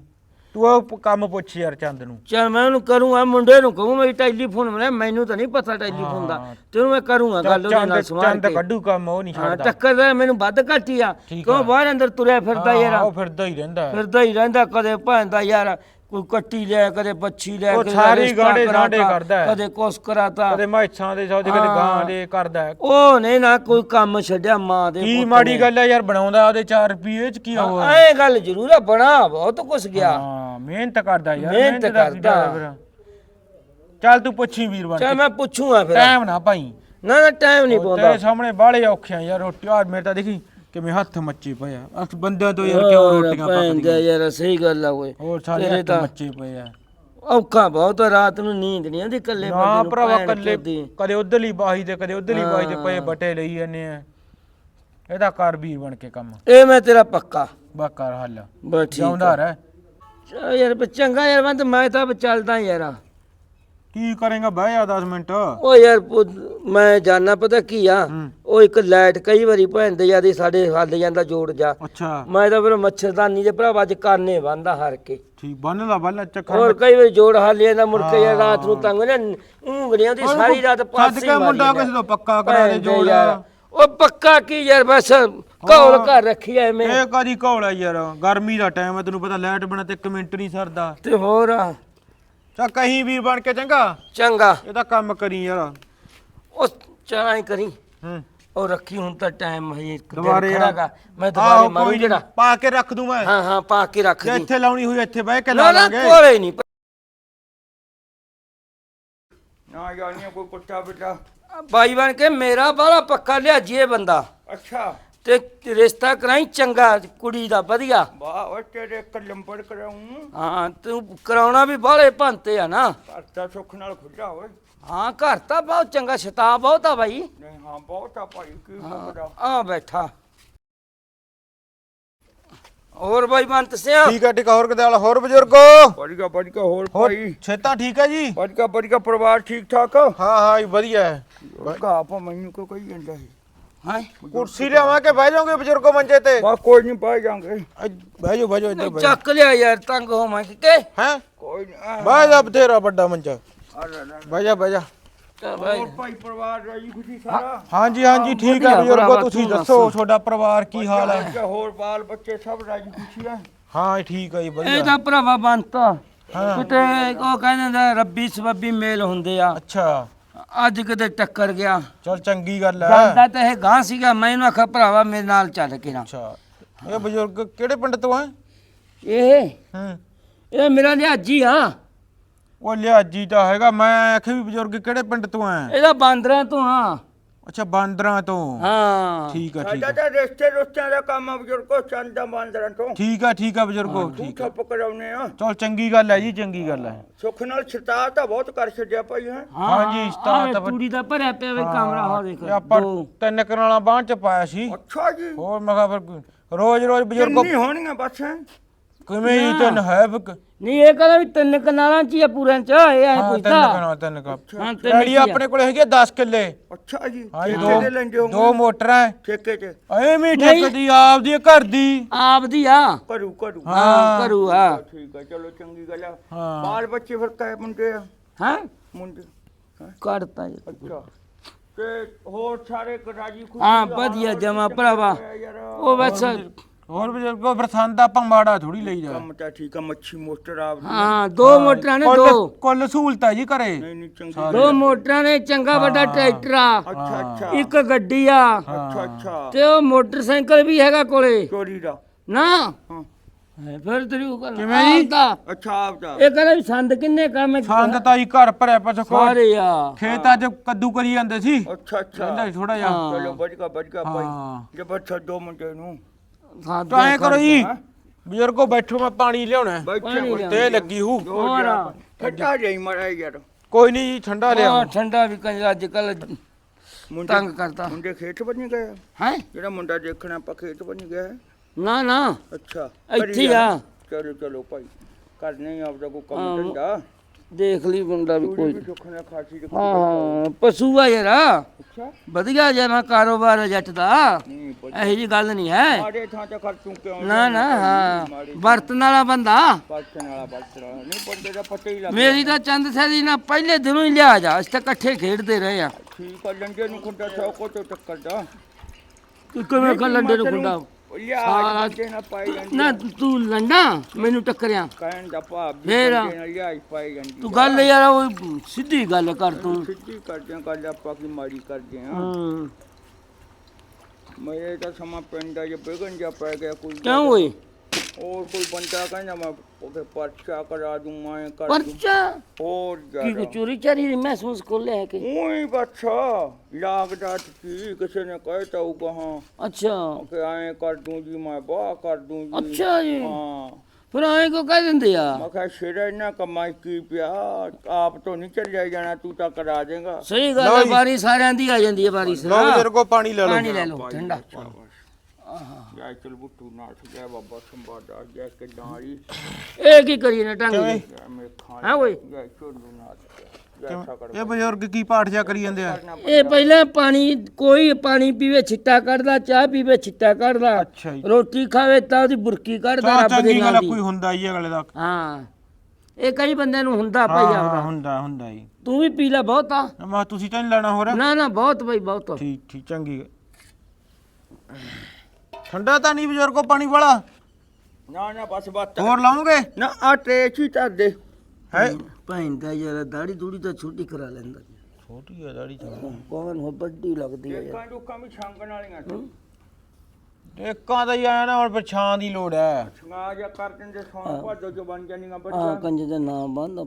ਤੂੰ ਉਹ ਕੰਮ ਪੁੱਛ ਯਾਰ ਚੰਦ ਨੂੰ। ਚੱਲ ਮੈਂ ਉਹਨੂੰ ਕਰੂੰਗਾ ਮੁੰਡੇ ਨੂੰ ਕਹੂੰ ਮੇਰੀ ਟੈਲੀਫੋਨ ਮਿਲਿਆ ਮੈਨੂੰ ਤਾਂ ਨਹੀਂ ਪਤਾ ਟੈਲੀਫੋਨ ਦਾ। ਤੇ ਉਹਨੂੰ ਮੈਂ ਕਰੂੰਗਾ ਗੱਲ ਉਹਦੇ ਨਾਲ ਸਮਾਰ ਚੰਦ ਕੱਢੂ ਕੰਮ ਉਹ ਨਹੀਂ ਛੱਡਦਾ। ਟੱਕਰ ਦਾ ਮੈਨੂੰ ਵੱਧ ਘੱਟ ਹੀ ਆ। ਕਿਉਂ। ਬਾਹਰ ਅੰਦਰ ਤੁਰਿਆ ਫਿਰਦਾ ਯਾਰ। ਉਹ ਫਿਰਦਾ ਹੀ ਰਹਿੰਦਾ। ਫਿਰਦਾ ਹੀ ਰਹਿੰਦਾ ਕਦੇ ਭਾਂਦਾ ਯਾਰ। ਕੋਈ ਕੱਟੀ ਲਿਆ ਕਦੇ ਬੱਚੀ ਲਿਆ ਉਹ ਸਾਰੀ ਕਰਾਤਾ, ਸਾਂਢੇ ਕਰਦਾ ਹੈ। ਕਦੇ ਕੁਛ ਕਰਾਤਾ ਕਦੇ ਮਾਛਾਂ ਦੇ ਸੌਦੇ ਕਦੇ। ਗਾਂ ਦੇ ਕਰਦਾ ਹੈ। ਉਹ ਨੇ ਨਾ ਕੋਈ ਕੰਮ ਛੱਡਿਆ ਮਾਂ ਦੇ ਕੀ ਪੁੱਤ ਮਾੜੀ। ਗੱਲ ਹੈ ਯਾਰ ਬਣਾਉਂਦਾ ਉਹਦੇ 4 ਰੁਪਏ ਚ ਕੀ ਹੋਇਆ ਐ ਗੱਲ ਜ਼ਰੂਰ ਆ ਬਣਾ ਬਹੁਤ ਕੁਛ ਗਿਆ ਹਾਂ ਮਿਹਨਤ ਕਰਦਾ ਯਾਰ ਮਿਹਨਤ ਦਾ ਕੀ ਕਰਦਾ। ਫਿਰ। ਚੱਲ ਤੂੰ ਪੁੱਛੀ ਵੀਰ ਬਣ ਚੱਲ ਕੇ ਮੈਂ ਪੁੱਛੂਗਾ ਫਿਰ ਟਾਈਮ ਨਾ ਭਾਈ ਨਾ ਨਾ ਟਾਈਮ ਨਹੀਂ ਪਾਉਂਦਾ ਤੇਰੇ ਸਾਹਮਣੇ ਬਾਹਲੇ ਔਖੇ ਆ ਯਾਰ ਰੋਟੀ ਆ ਮੇਰੇ ਤਾਂ ਦੇਖੀ ਕਿਵੇਂ ਹੱਥ ਮੱਚੇ ਪਏ ਆ। ਅਸ ਬੰਦਿਆਂ ਤੋਂ ਯਾਰ ਕਿਉਂ ਹੋਰ ਰੋਟੀਆਂ ਭੈਣ ਦਾ ਪੱਕਦੀਆਂ ਯਾਰ ਸਹੀ ਗੱਲ ਆ ਓਏ। ਹੋਰ ਸਾਰੇ ਤੇਰੇ ਹੱਥ ਤਾਂ ਮੱਚੇ ਪਏ ਆ। ਔਖਾ ਬਹੁਤ ਆ, ਰਾਤ ਨੂੰ ਨੀਂਦ ਨਹੀਂ ਆਉਂਦੀ ਕੱਲੇ ਨਾ ਬੰਦੇ ਨੂੰ ਭਰਾਵਾ ਭੈਣ ਕੱਲੇ ਚੋਦੀ। ਕਦੇ ਉਧਰਲੀ ਬਾਹੀ ਤੇ ਕਦੇ ਉਧਰਲੀ ਬਾਹੀ ਤੇ ਪਏ। ਬਟੇ ਲਈ ਜਾਂਦੇ ਆ। ਇਹਦਾ ਕਰ ਵੀਰ ਬਣ ਕੇ ਕੰਮ। ਇਹ ਮੈਂ ਤੇਰਾ ਪੱਕਾ। ਬਾ ਕਰ ਹੱਲ। ਬਸ ਠੀਕ ਜਾਉਂਦਾ ਰਹਿ। ਚੱਲ ਯਾਰ ਵੀ ਚੰਗਾ ਯਾਰ ਮੈਂ ਤਾਂ ਮੈਂ ਤਾਂ ਵੀ ਚੱਲਦਾ ਯਾਰ। ਕੀ ਕਰੇਗਾ? ਬਹਿ ਜਾ 10 ਮਿੰਟ। ਉਹ ਯਾਰ ਪੁੱਤ, ਮੈਂ ਜਾਣਾ ਪਤਾ ਕੀ ਆ? ਹੂੰ। ਉਹ ਇੱਕ ਲਾਈਟ ਕਈ ਵਾਰੀ ਭੈਂਦੇ ਜਾਂਦੀ ਸਾਡੇ ਹੱਲ ਜਾਂਦਾ ਜੋੜ ਜਾ। ਅੱਛਾ। ਮੈਂ ਤਾਂ ਫਿਰ ਮੱਛਰਦਾਨੀ ਦੇ ਭਰਾਵਾ ਅੱਜ ਕਾਨੇ ਬੰਦਾ ਹਰ ਕੇ। ਠੀਕ ਬੰਨ ਲਾ ਬੰਨ ਲਾ ਚੱਕਰ ਹੋਰ ਕਈ ਵਾਰੀ ਜੋੜ ਹੱਲ ਜਾਂਦਾ ਮੁੜ ਕੇ ਯਾਰ ਰਾਤ ਨੂੰ ਤੰਗ ਨੇ ਉਂਗਲੀਆਂ ਦੀ ਸਾਰੀ ਰਾਤ ਪਾਸੇ ਕੇ ਮੁੰਡਾ ਕਿਸੇ ਤੋਂ ਪੱਕਾ ਕਰਾ ਦੇ ਜੋੜ। ਉਹ ਪੱਕਾ ਕੀ ਯਾਰ ਬਸ ਕੌਲ ਘਰ ਰੱਖੀ ਐਵੇਂ। ਇਹ ਕਾਦੀ ਘੋਲ ਆ ਯਾਰ? ਗਰਮੀ ਦਾ ਟਾਈਮ ਹੈ ਤੈਨੂੰ ਪਤਾ ਲਾਈਟ ਬਿਨਾ ਤੇ 1 ਮਿੰਟ ਨਹੀਂ ਸਰਦਾ। ਤੇ ਹੋਰ ਆ, ਚਾ ਕਹੀਂ ਵੀਰ ਬਣ ਕੇ ਚੰਗਾ। ਚੰਗਾ। ਇਹਦਾ ਕੰਮ ਕਰੀ ਯਾਰ। ਉਹ ਚਾਹ ਕਰੀ। ਹੂੰ। ਉਹ ਰੱਖੀ ਹੁਣ ਤਾਂ ਟਾਈਮ ਹੈ ਇੱਕ ਦਿਨ ਦੁਬਾਰੇ। ਖੜਾਗਾ ਮੈਂ ਦੁਬਾਰੇ ਮਾਰੂ ਕੋਈ ਨੀ, ਜਿਹੜਾ। ਪਾ ਕੇ ਰੱਖ ਦੂੰ ਮੈਂ। ਹਾਂ ਹਾਂ ਪਾ ਕੇ ਰੱਖ ਦੀ। ਇੱਥੇ ਲਾਉਣੀ ਹੋਈ ਇੱਥੇ ਬਹਿ ਕੇ ਨਾ ਲਾ ਨਾ ਲਾਂਗੇ ਕੋਲੇ ਨਹੀਂ ਨਾ ਜਾਣੀਆਂ ਕੋਈ ਕੁੱਤਾ ਬਿੱਟਾ ਬਾਈ ਬਣ ਕੇ ਮੇਰਾ ਬਾਲਾ ਪੱਕਾ ਲਿਆ ਜੀਏ ਬੰਦਾ। ਅੱਛਾ। ਤੇ ਰਿਸ਼ਤਾ ਕਰਾਈ ਚੰਗਾ ਕੁੜੀ ਦਾ ਵਧੀਆ। ਵਾਹ ਉਹ ਤੇਰੇ ਇੱਕ ਲੰਬੜ ਕਰਾਉਂ ਹਾਂ ਤੂੰ ਕਰਾਉਣਾ ਵੀ ਬਾਲੇ ਭੰਤੇ ਆ ਨਾ। ਘਰ ਦਾ ਸੁੱਖ ਨਾਲ ਖੁੱਲਾ ਹੋਏ ਹਾਂ ਘਰ ਤਾਂ ਬਹੁਤ ਚੰਗਾ ਸ਼ਤਾ ਬਹੁਤ ਆ ਬਾਈ। ਨਹੀਂ ਹਾਂ ਬਹੁਤ ਆ ਭਾਈ ਕੀ ਮੰਗਦਾ ਆ ਬੈਠਾ। ਹੋਰ ਬਾਈ ਬੰਤ ਸਿਆ ਠੀਕ ਹੈ ਠੀਕ ਹੋਰ ਕਿਤੇ ਵਾਲਾ ਹੋਰ ਬਜ਼ੁਰਗੋ? ਬੜੀਗਾ ਬੜੀਗਾ ਹੋਰ ਭਾਈ? ਛੇਤਾ ਠੀਕ ਹੈ ਜੀ? ਬੜੀਗਾ ਬੜੀਗਾ ਪਰਿਵਾਰ ਠੀਕ ਠਾਕ ਹਾਂ ਹਾਂ ਵਧੀਆ। ਹੈ ਆਪਾਂ ਮੈਨੂੰ ਕੋ ਕਹੀ ਜਾਂਦਾ ਹੈ ਹਾਂ? ਕੁਰਸੀ ਲਿਆਵਾਂ ਕੇ ਬਹਿ ਜਾਓਗੇ ਬਜ਼ੁਰਗੋ ਮੰਜੇ ਤੇ? ਬਾ ਕੋਈ ਨਹੀਂ ਪਾ ਜਾਾਂਗੇ ਅੱਜ ਬਹਿ ਜਾਓ ਬਹਿ ਜਾਓ ਇੱਧਰ ਬਹਿ ਚੱਕ ਲਿਆ ਯਾਰ ਤੰਗ ਹੋਵਾਂ ਕਿ ਹੈ? ਕੋਈ ਨਹੀਂ ਬਹਿ ਜਾ ਬਥੇਰਾ ਵੱਡਾ ਮੰਜਾ। ਬਹਿ ਜਾ ਬਹਿ ਜਾ। ਹੋਰ ਭਾਈ ਪਰਿਵਾਰ ਰਾਜੀ ਖੁਸ਼ੀ ਸਾਰਾ? ਹਾਂਜੀ ਹਾਂਜੀ ਠੀਕ ਹੈ ਬਜ਼ੁਰਗੋ ਤੁਸੀਂ ਦੱਸੋ। ਤੁਹਾਡਾ ਪਰਿਵਾਰ ਕੀ ਹਾਲ ਹੈ ਹੋਰ ਬਾਲ ਬੱਚੇ ਸਭ ਰਾਜੀ ਖੁਸ਼ੀ ਆ? ਹਾਂ ਠੀਕ ਹੈ ਜੀ ਇਹ ਵਧੀਆ। ਤਾਂ ਭਰਾਵਾ ਬੰਤਾ। ਹਾਂ। ਕਿਤੇ ਉਹ ਕਹਿੰਦੇ ਨੇ ਰੱਬੀ ਸਬੱਬੀ ਮੇਲ ਹੁੰਦੇ ਆ। ਅੱਛਾ। ਅੱਜ ਕਿਤੇ ਟੱਕਰ ਗਿਆ। ਚਲ ਚੰਗੀ ਗੱਲ ਹੈ ਜਾਂਦਾ ਤਾਂ ਇਹ ਗਾਂ ਸੀਗਾ ਮੈਂ ਇਹਨੂੰ ਆਖਿਆ ਭਰਾਵਾ ਮੇਰੇ ਨਾਲ ਚੱਲ ਕੇ ਨਾ। ਅੱਛਾ। ਇਹ ਬਜ਼ੁਰਗ ਕਿਹੜੇ ਪਿੰਡ ਤੋਂ ਹੈ ਇਹ? ਹੂੰ। ਇਹ ਮੇਰਾ ਲਿਆਜੀ ਆ। ਉਹ ਲਿਆਜੀ ਤਾਂ ਹੈਗਾ ਮੈਂ ਆਖਿਆ ਵੀ ਬਜ਼ੁਰਗ ਕਿਹੜੇ ਪਿੰਡ ਤੋਂ ਹੈ ਇਹਦਾ ਬਾਂਦਰਾਂ ਤੋਂ ਆ। ਅੱਛਾ ਬਾਂਦਰਾਂ ਤੋਂ। ਹਾਂ। ਠੀਕ ਹੈ ਠੀਕ ਸਾਡਾ ਹੈ ਤਾਂ ਰਿਸ਼ਤੇ ਰੁਸ਼ਤਿਆਂ ਦਾ ਕੰਮ ਆ ਬਜ਼ੁਰਗੋ ਚੰਦਾ ਬਾਂਦਰਾਂ ਤੋਂ। ਠੀਕ ਹੈ ਠੀਕ ਹੈ ਬਜ਼ੁਰਗੋ ਠੀਕ ਹੈ ਠੱਪ ਕਰਾਉਨੇ ਆ। ਚਲ ਚੰਗੀ ਗੱਲ ਹੈ ਜੀ ਚੰਗੀ ਗੱਲ ਹੈ ਸੁੱਖ ਨਾਲ ਛਤਾ ਤਾਂ ਬਹੁਤ ਕਰ ਛੱਡਿਆ ਭਾਈ ਹੈ। ਹਾਂਜੀ, ਛਿਤਾ ਤਾਂ ਵ- ਤੂੜੀ ਦਾ ਭਰਿਆ ਪਿਆ ਵੇ ਕਮਰਾ ਹੋ ਦੇਖ। ਇਹ ਆਪਾਂ ਤਿੰਨ ਕਨਾਲਾਂ ਬਾਂਹ ਚ ਪਾਇਆ ਸੀ। ਅੱਛਾ ਜੀ। ਹੋਰ ਮੈਂ ਕਿਹਾ ਫਿਰ ਰੋਜ਼ ਰੋਜ਼ ਬਜ਼ੁਰਗੋ ਕਿੰਨੀ ਹੋਣੀਆਂ ਬਸ ਹੈਂ? ਕਿਵੇਂ ਹੀ ਤਿੰਨ ਹੈ ਵੀ ਕ- ਨਹੀਂ ਇਹ ਕਹਿੰਦਾ ਵੀ ਤਿੰਨ ਕਨਾਲਾਂ ਚ ਹੀ ਆ ਪੂਰੇ ਚ ਇਹ ਐ ਹਾਂ ਤਿੰਨ ਪੁੱਛਦਾ ਕਨਾਲ ਤਿੰਨ ਕਾ ਹਾਂ ਤਿੰਨ ਡੈਡੀ ਹੀ ਆ। ਆਪਣੇ ਕੋਲ ਹੈਗੇ 10 ਕਿੱਲੇ। ਅੱਛਾ ਜੀ ਹਾਂਜੀ ਠੇਕੇ ਦੇ ਲੈਂਦੇ ਦੋ ਹੋ ਦੋ ਮੋਟਰਾਂ ਠੇਕੇ ਤੇ। ਐਵੇਂ ਹੀ ਨਹੀਂ। ਠੇਕੇ ਦੀ ਆਪਦੀ ਘਰ ਦੀ। ਆਪ ਦੀ ਆ। ਕਰੂ ਕਰੂ ਹਾਂ। ਹਾਂ। ਕਰੂ ਆ ਠੀਕ ਆ ਚਲੋ ਚੰਗੀ ਗੱਲ ਆ। ਹਾਂ। ਬਾਲ ਬੱਚੇ ਫਿਰ ਕਾਇ ਮੁੰਡੇ ਆ? ਹਾਂ? ਮੁੰਡੇ ਕੱਢਤਾ ਜੀ। ਅੱਛਾ। ਤੇ ਹੋਰ ਸਾਰੇ ਰਾਜੀ ਖੁਸ਼ੀ ਹਾਂ ਵਧੀਆ ਜਮਾ ਭਰਾਵਾ। ਉਹ ਬਸ ਹੋਰ ਬਜ਼ੁਰਗੋ ਬਰਸੰਤ ਆਪਾਂ ਮਾੜਾ ਥੋੜੀ ਲਈਦਾ ਕੰਮ ਤਾਂ ਠੀਕ ਆ ਮੱਛੀ ਮੋਟਰ ਆਪ ਦੀ ਹਾਂ ਦੋ ਮੋਟਰਾਂ ਨੇ ਕੁੱਲ- ਦੋ। ਕੁੱਲ ਸਹੂਲਤ ਹੈ ਜੀ ਘਰੇ। ਨਹੀਂ ਨਹੀਂ ਚੰਗੀ ਦੋ ਮੋਟਰਾਂ ਨੇ ਚੰਗਾ ਵੱਡਾ ਟਰੈਕਟਰ ਆ। ਅੱਛਾ ਅੱਛਾ। ਇੱਕ ਗੱਡੀ ਆ। ਅੱਛਾ ਅੱਛਾ। ਤੇ ਉਹ ਮੋਟਰਸਾਈਕਲ ਵੀ ਹੈਗਾ ਕੋਲੇ। ਚੋਰੀ ਦਾ। ਨਾ। ਹਾਂ। ਹੈ ਫਿਰ ਤੇਰੀ ਕਿਵੇਂ ਜੀ? ਅੱਛਾ ਆਪ ਦਾ। ਇਹ ਕਹਿੰਦਾ ਵੀ ਸੰਦ ਕਿੰਨੇ ਕੰਮ ਸੰਦ ਤਾਂ ਜੀ ਘਰ ਭਰਿਆ ਪਛ ਸਾਰੇ ਆ। ਖੇਤਾਂ 'ਚ ਕੱਦੂ ਕਰੀ ਜਾਂਦੇ ਸੀ। ਅੱਛਾ ਅੱਛਾ। ਕਹਿੰਦਾ ਥੋੜਾ ਜਿਹਾ। ਹਾਂ। ਚਲੋ ਬੜਕਾ ਬੜਕਾ ਭਾਈ ਹਾਂ। ਜੇ ਬੱਚਾ ਦੋ ਮੁੰਡੇ ਨੂੰ। ਹਾਂ ਤਾਂ ਐ ਕਰੋ ਜੀ ਬਜ਼ੁਰਗੋ ਬੈਠੋ ਮੈਂ ਪਾਣੀ ਲਿਆਉਣਾ ਹੈ। ਤੇ ਲੱਗੀ ਹੂ। ਹੋਰ। ਠੱਟਾ ਜਾਈ ਮਰਾ ਯਾਰ ਕੋਈ ਨਹੀਂ ਜੀ ਠੰਡਾ ਲਿਆ ਉਹ ਠੰਡਾ ਵੀ ਕੰਜ ਅੱਜ ਕੱਲ ਮੁੰਡੇ ਤੰਗ ਕਰਤਾ ਮੁੰਡੇ ਖੇਤ ਬਣੀ ਗਏ? ਹੈ? ਜਿਹੜਾ ਮੁੰਡਾ ਦੇਖਣਾ ਆਪਾਂ ਖੇਤ ਬਣੀ ਗਿਆ? ਹੈ। ਨਾ ਨਾ। ਅੱਛਾ। ਇੱਥੇ ਹੀ ਆ। ਚਲੋ ਚਲੋ ਭਾਈ। ਕਰਨੇ ਆਪਦਾ ਕੋਈ ਹਾਂ, ਕੰਮ ਧੰਦਾ। ਦੇਖ ਲਈ ਮੁੰਡਾ ਵੀ ਕੋਈ ਹਾਂ ਹਾਂ ਪਸ਼ੂ ਆ ਯਾਰ? ਅੱਛਾ। ਵਧੀਆ ਜਨਾ ਕਾਰੋਬਾਰ ਆ ਜੱਟ ਦਾ। ਇਹੋ ਜੀ ਗੱਲ ਨਹੀਂ ਹੈ। ਮਾੜੇ ਥਾਂ ਤੇ ਖਰਚੂ ਕਿਉਂ ਨਾ ਨਾ ਹਾਂ। ਮਾੜੇ ਵਰਤਨ ਵਾਲਾ ਬੰਦਾ? ਪਾਸਣ ਵਾਲਾ ਪਾਸਣ ਵਾਲਾ। ਨਹੀਂ ਬੰਦੇ ਦਾ ਪਤਾ ਹੀ ਲੱਗ ਮੇਰੀ ਤਾਂ ਚੰਦ ਸੈਦੀ ਨਾ ਪਹਿਲੇ ਦਿਨੋਂ ਹੀ ਲਿਆ ਜਾ। ਅਸੀਂ ਤਾਂ ਇਕੱਠੇ ਖੇਡਦੇ ਰਹੇ ਆ। ਠੀਕ ਆ ਲੰਗੇ ਨੂੰ ਖੁੰਡਾ ਸੌਕੋ ਤੋਂ ਟੱਕਰ ਦਾ ਕਿਵੇਂ ਕਰ ਲੰਡੇ ਨੂੰ ਖੁੰਡਾ? ਸਾਰਾ- ਬੰਦੇ ਨਾ ਪਾਈ ਜਾਂਦੀ ਨਾ ਤੂੰ ਲੰਡਾ ਮੈਨੂੰ ਟੱਕਰਿਆ। ਕਹਿਣ ਦਾ ਭਾਵ ਵੀ ਫੇਰ? ਬੰਦੇ ਨਾਲ ਲਿਆ ਪਾਈ ਜਾਂਦੀ ਤੂੰ ਗੱਲ ਯਾਰ ਉਹ ਸਿੱਧੀ ਗੱਲ ਕਰ ਤੂੰ। ਸਿੱਧੀ ਕਰਦੇ ਆ ਗੱਲ ਆਪਾਂ ਕੀ ਮਾੜੀ ਕਰਦੇ ਆ। ਹੂੰ। ਮੇਰੇ ਤਾਂ ਸਮਾਂ ਪਿੰਡ ਦਾ ਜੇ ਬਿਗਨ ਜਾ ਪੈ ਗਿਆ ਕੋਈ ਕਿਉਂ ਓਏ? ਹੋਰ ਕੋਈ ਬੰਦਾ ਕਹਿੰਦਾ ਮੈਂ ਉਹਦੇ ਪਰਚਾ ਕਰਾ ਦੂੰ ਮੈਂ ਕਰ ਦੂੰ। ਪਰਚਾ? ਹੋਰ ਕੀ ਕੋ ਚੋਰੀ ਚਾਰੀ ਦੀ ਮਹਿਸੂਸ ਕਰ ਲਿਆ ਕਿ? ਉਹੀ ਬੱਚਾ ਲਾਗਦਾ ਕੀ ਕਿਸੇ ਨੇ ਕਹਿਤਾ ਉਹ ਕਹਾਂ ਅੱਛਾ। ਕਿ ਐਂ ਕਰ ਦੂੰ ਜੀ ਮੈਂ ਬਾਹ ਕਰ ਦੂੰ ਜੀ। ਅੱਛਾ ਜੀ। ਹਾਂ। ਫਿਰ ਐਂ ਕੋ ਕਹਿ ਦਿੰਦੇ ਆ? ਮੈਂ ਕਿਹਾ ਸ਼ੇਰਾ ਇਹਨਾਂ ਕਮਾਈ ਕੀ ਪਿਆ? ਆਪ ਤੋਂ ਨਹੀਂ ਚੱਲਿਆ ਜਾਣਾ ਤੂੰ ਤਾਂ ਕਰਾ ਦੇਗਾ। ਸਹੀ ਗੱਲ ਹੈ ਬਾਰੀ ਸਾਰਿਆਂ ਦੀ ਆ ਜਾਂਦੀ ਹੈ ਬਾਰੀ ਲਓ ਬਜ਼ੁਰਗੋ ਪਾਣੀ ਲੈ ਲਓ। ਪਾਣੀ ਲੈ ਲਓ ਠੰਡਾ ਜੈ ਚਲ ਬੁੱਟੂ ਨਾਥ ਜੈ ਬਾਬਾ ਸੰਬਾਦਾ ਜੈ ਕਿ ਡਾਰੀ ਇਹ ਕੀ ਕਰੀ ਨਾ ਟੰਗ? ਜੈ ਮੇਖਾਂ ਹਾਂ ਓਏ? ਜੈ ਚੋਲੂ ਨਾਥ ਜੈ ਸਕੜ ਇਹ ਬਜ਼ੁਰਗ ਕੀ ਪਾਠ ਜਾ ਕਰੀ ਜਾਂਦੇ ਆ? ਇਹ ਪਹਿਲਾਂ ਪਾਣੀ ਕੋਈ ਪਾਣੀ ਪੀਵੇ ਛਿੱਟਾ ਕੱਢਦਾ ਚਾਹ ਪੀਵੇ ਛਿੱਟਾ ਕੱਢਦਾ ਅੱਛਾ ਜੀ। ਰੋਟੀ ਖਾਵੇ ਤਾਂ ਉਹਦੀ ਬੁਰਕੀ ਕੱਢਦਾ ਰੱਬ ਦੇ ਚੰਗੀ ਗੱਲ ਨਾਂ ਆ, ਦੀ। ਕੋਈ ਹੁੰਦਾ ਹੀ ਅਗਲੇ ਦਾ। ਹਾਂ। ਇਹ ਕਈ ਬੰਦਿਆਂ ਨੂੰ ਹੁੰਦਾ ਭਾਈ ਹਾਂ ਆਪਦਾ। ਹੁੰਦਾ ਹੁੰਦਾ ਜੀ। ਤੂੰ ਵੀ ਪੀ ਲੈ ਬਹੁਤ ਆ। ਮੈਂ ਤੁਸੀਂ ਤਾਂ ਨਹੀਂ ਲੈਣਾ ਹੋ ਰਿਹਾ ਨਾ ਨਾ ਬਹੁਤ ਭਾਈ ਬਹੁਤ। ਠੀਕ ਠੀਕ ਚੰਗੀ। ਠੰਡਾ ਤਾਂ ਨਹੀਂ ਬਜ਼ੁਰਗੋ ਪਾਣੀ ਵਾਲਾ। ਨਾ ਨਾ ਬਸ ਬਾਤ ਹੋਰ ਲਾਉਂਗੇ? ਨਾ ਆ ਟਰੇ ਚੀ ਤਾਂ ਦੇ। ਹੈ? ਭੈਣ ਦਾ ਯਾਰ ਦਾੜੀ ਦੂੜੀ ਤਾਂ ਛੋਟੀ ਕਰਾ ਲੈਂਦਾ। ਛੋਟੀ ਆ ਦਾੜੀ ਕੋਵਨ ਹੋ ਵੱਡੀ ਲੱਗਦੀ ਹੈ ਦੇਖਾਂ ਦੁੱਖਾਂ ਵੀ ਛਾਂਗਣ ਵਾਲੀਆਂ ਟੇਕਾਂ ਦਾ ਹੀ ਆਇਆ ਨਾ ਹੁਣ ਪਛਾਣ ਦੀ ਲੋੜ ਹੈ ਛਾਂ ਜਾਂ ਕਰ ਦਿੰਦੇ ਸੌਣ ਭਾਦੋ ਚ ਬਣ ਜਾਂਦੀਆਂ ਆ ਬੱਚਾ। ਕੰਜ ਦਾ ਨਾਮ ਬੰਦ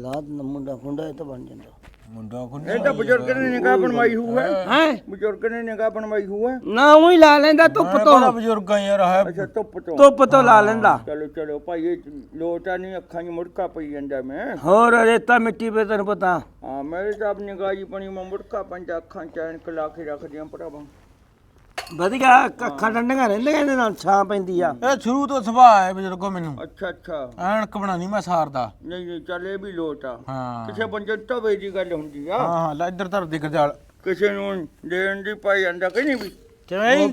ਲਾਦ ਨਾ ਮੁੰਡਾ ਖੁੰਡਾ ਇਹ ਤਾਂ ਬਣ ਜਾਂਦਾ। ਮੁੰਡਾ ਖੁੰਡਾ ਇਹ ਤਾਂ ਬਜ਼ੁਰਗ ਨੇ ਨਿਗਾਹ ਬਣਵਾਈ ਹੋਊ ਹੈ। ਹੈ? ਬਜ਼ੁਰਗ ਨੇ ਨਿਗਾਹ ਬਣਵਾਈ ਹੋਊ ਹੈ। ਨਾ ਉਹੀ ਲਾ ਲੈਂਦਾ ਧੁੱਪ ਤੋਂ। ਬਜ਼ੁਰਗ ਆ ਯਾਰ ਹੈ। ਅੱਛਾ ਧੁੱਪ ਤੋਂ। ਧੁੱਪ ਤੋਂ ਲਾ ਲੈਂਦਾ। ਚਲੋ ਚਲੋ ਭਾਈ ਇਹ ਲੋਟਾ ਨਹੀਂ ਅੱਖਾਂ 'ਚ ਮੁੜਕਾ ਪਈ ਜਾਂਦਾ ਮੈਂ। ਹੋਰ ਰੇਤਾ ਮਿੱਟੀ ਪੇ ਤੈਨੂੰ ਪਤਾ। ਹਾਂ ਮੇਰੇ ਤਾਂ ਆਪਣੀ ਨਿਗਾਹ ਜੀ ਪਣੀ ਮੈਂ ਮੁੜਕਾ ਪੈਂਦਾ ਅੱਖਾਂ 'ਚ ਐਨਕ ਲਾ ਕੇ ਰੱਖਦੀਆਂ ਭਰਾਵਾਂ। ਵਧੀਆ ਅੱਖਾਂ ਡੰਡੀਆਂ ਰਹਿੰਦੀਆਂ ਇਹਦੇ ਨਾਲ ਛਾਂ ਪੈਂਦੀ ਆ। ਇਹ ਸ਼ੁਰੂ ਤੋਂ ਸੁਭਾਅ ਹੈ ਬਜ਼ੁਰਗੋ ਮੈਨੂੰ। ਅੱਛਾ ਅੱਛਾ। ਐਨਕ ਬਣਾਣੀ ਮੈਂ ਸਾਰਦਾ। ਨਹੀਂ ਨਹੀਂ ਚੱਲ ਇਹ ਵੀ ਲੋਟਾ ਹਾਂ। ਕਿਸੇ ਬੰਦੇ ਤਵੇ ਦੀ ਗੱਲ ਹੁੰਦੀ ਆ। ਹਾਂ ਹਾਂ ਲੈ ਇੱਧਰ ਧਰ ਦੇ ਗਜਾਲ ਕਿਸੇ ਨੂੰ ਦੇਣ ਦੀ ਪਾਈ ਜਾਂਦਾ ਕਿ ਨਹੀਂ ਵੀ? ਕਿਵੇਂ?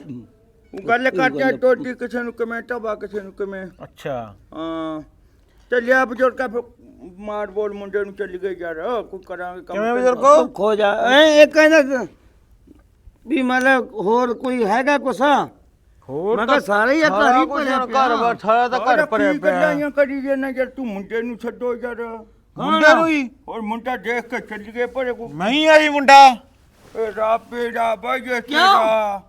ਉਹ ਗੱਲ ਕਰਦਾ ਤੋਟੀ ਕਿਸੇ ਨੂੰ ਕਿਵੇਂ ਤਵਾ ਕਿਸੇ ਨੂੰ ਕਿਵੇਂ? ਅੱਛਾ। ਹਾਂ। ਤੇ ਲਿਆ ਬਜ਼ੁਰਗਾ ਮਾਰ ਬੋਲ ਮੁੰਡੇ ਨੂੰ ਚੱਲ ਗਏ ਯਾਰ ਕੋਈ ਕਰਾਂਗੇ ਕੰਮ ਕਿਵੇਂ। ਬਜ਼ੁਰਗੋ? ਖੋ ਜਾ ਐ ਇਹ ਕਹਿੰਦਾ ਵੀ ਮਤਲਬ ਹੋਰ ਕੋਈ ਹੈਗਾ ਕੁਛ? ਹੋਰ ਮੈਂ ਕਿਹਾ ਸਾਰੇ ਹੀ ਆ, ਘਰ ਹੀ ਭਰਿਆ ਘਰ ਪਿਆ। ਸਾਰਾ ਤਾਂ ਘਰ ਭਰਿਆ ਕੀ ਪਿਆ। ਗੱਲਾਂ ਕਰੀ ਜੇ ਨਾ ਯਾਰ ਤੂੰ ਮੁੰਡੇ ਨੂੰ ਛੱਡੋ ਯਾਰ। ਮੁੰਡੇ? ਨੂੰ ਹੀ ਹੋਰ ਮੁੰਡਾ ਦੇਖ ਕੇ ਚੱਲ ਗਏ ਪਰ ਕੋ। ਮੈਂ ਹੀ ਆਈ ਮੁੰਡਾ। ਇਹ ਰਾਪੇ ਦਾ ਬਾਈ? ਤੇਰਾ।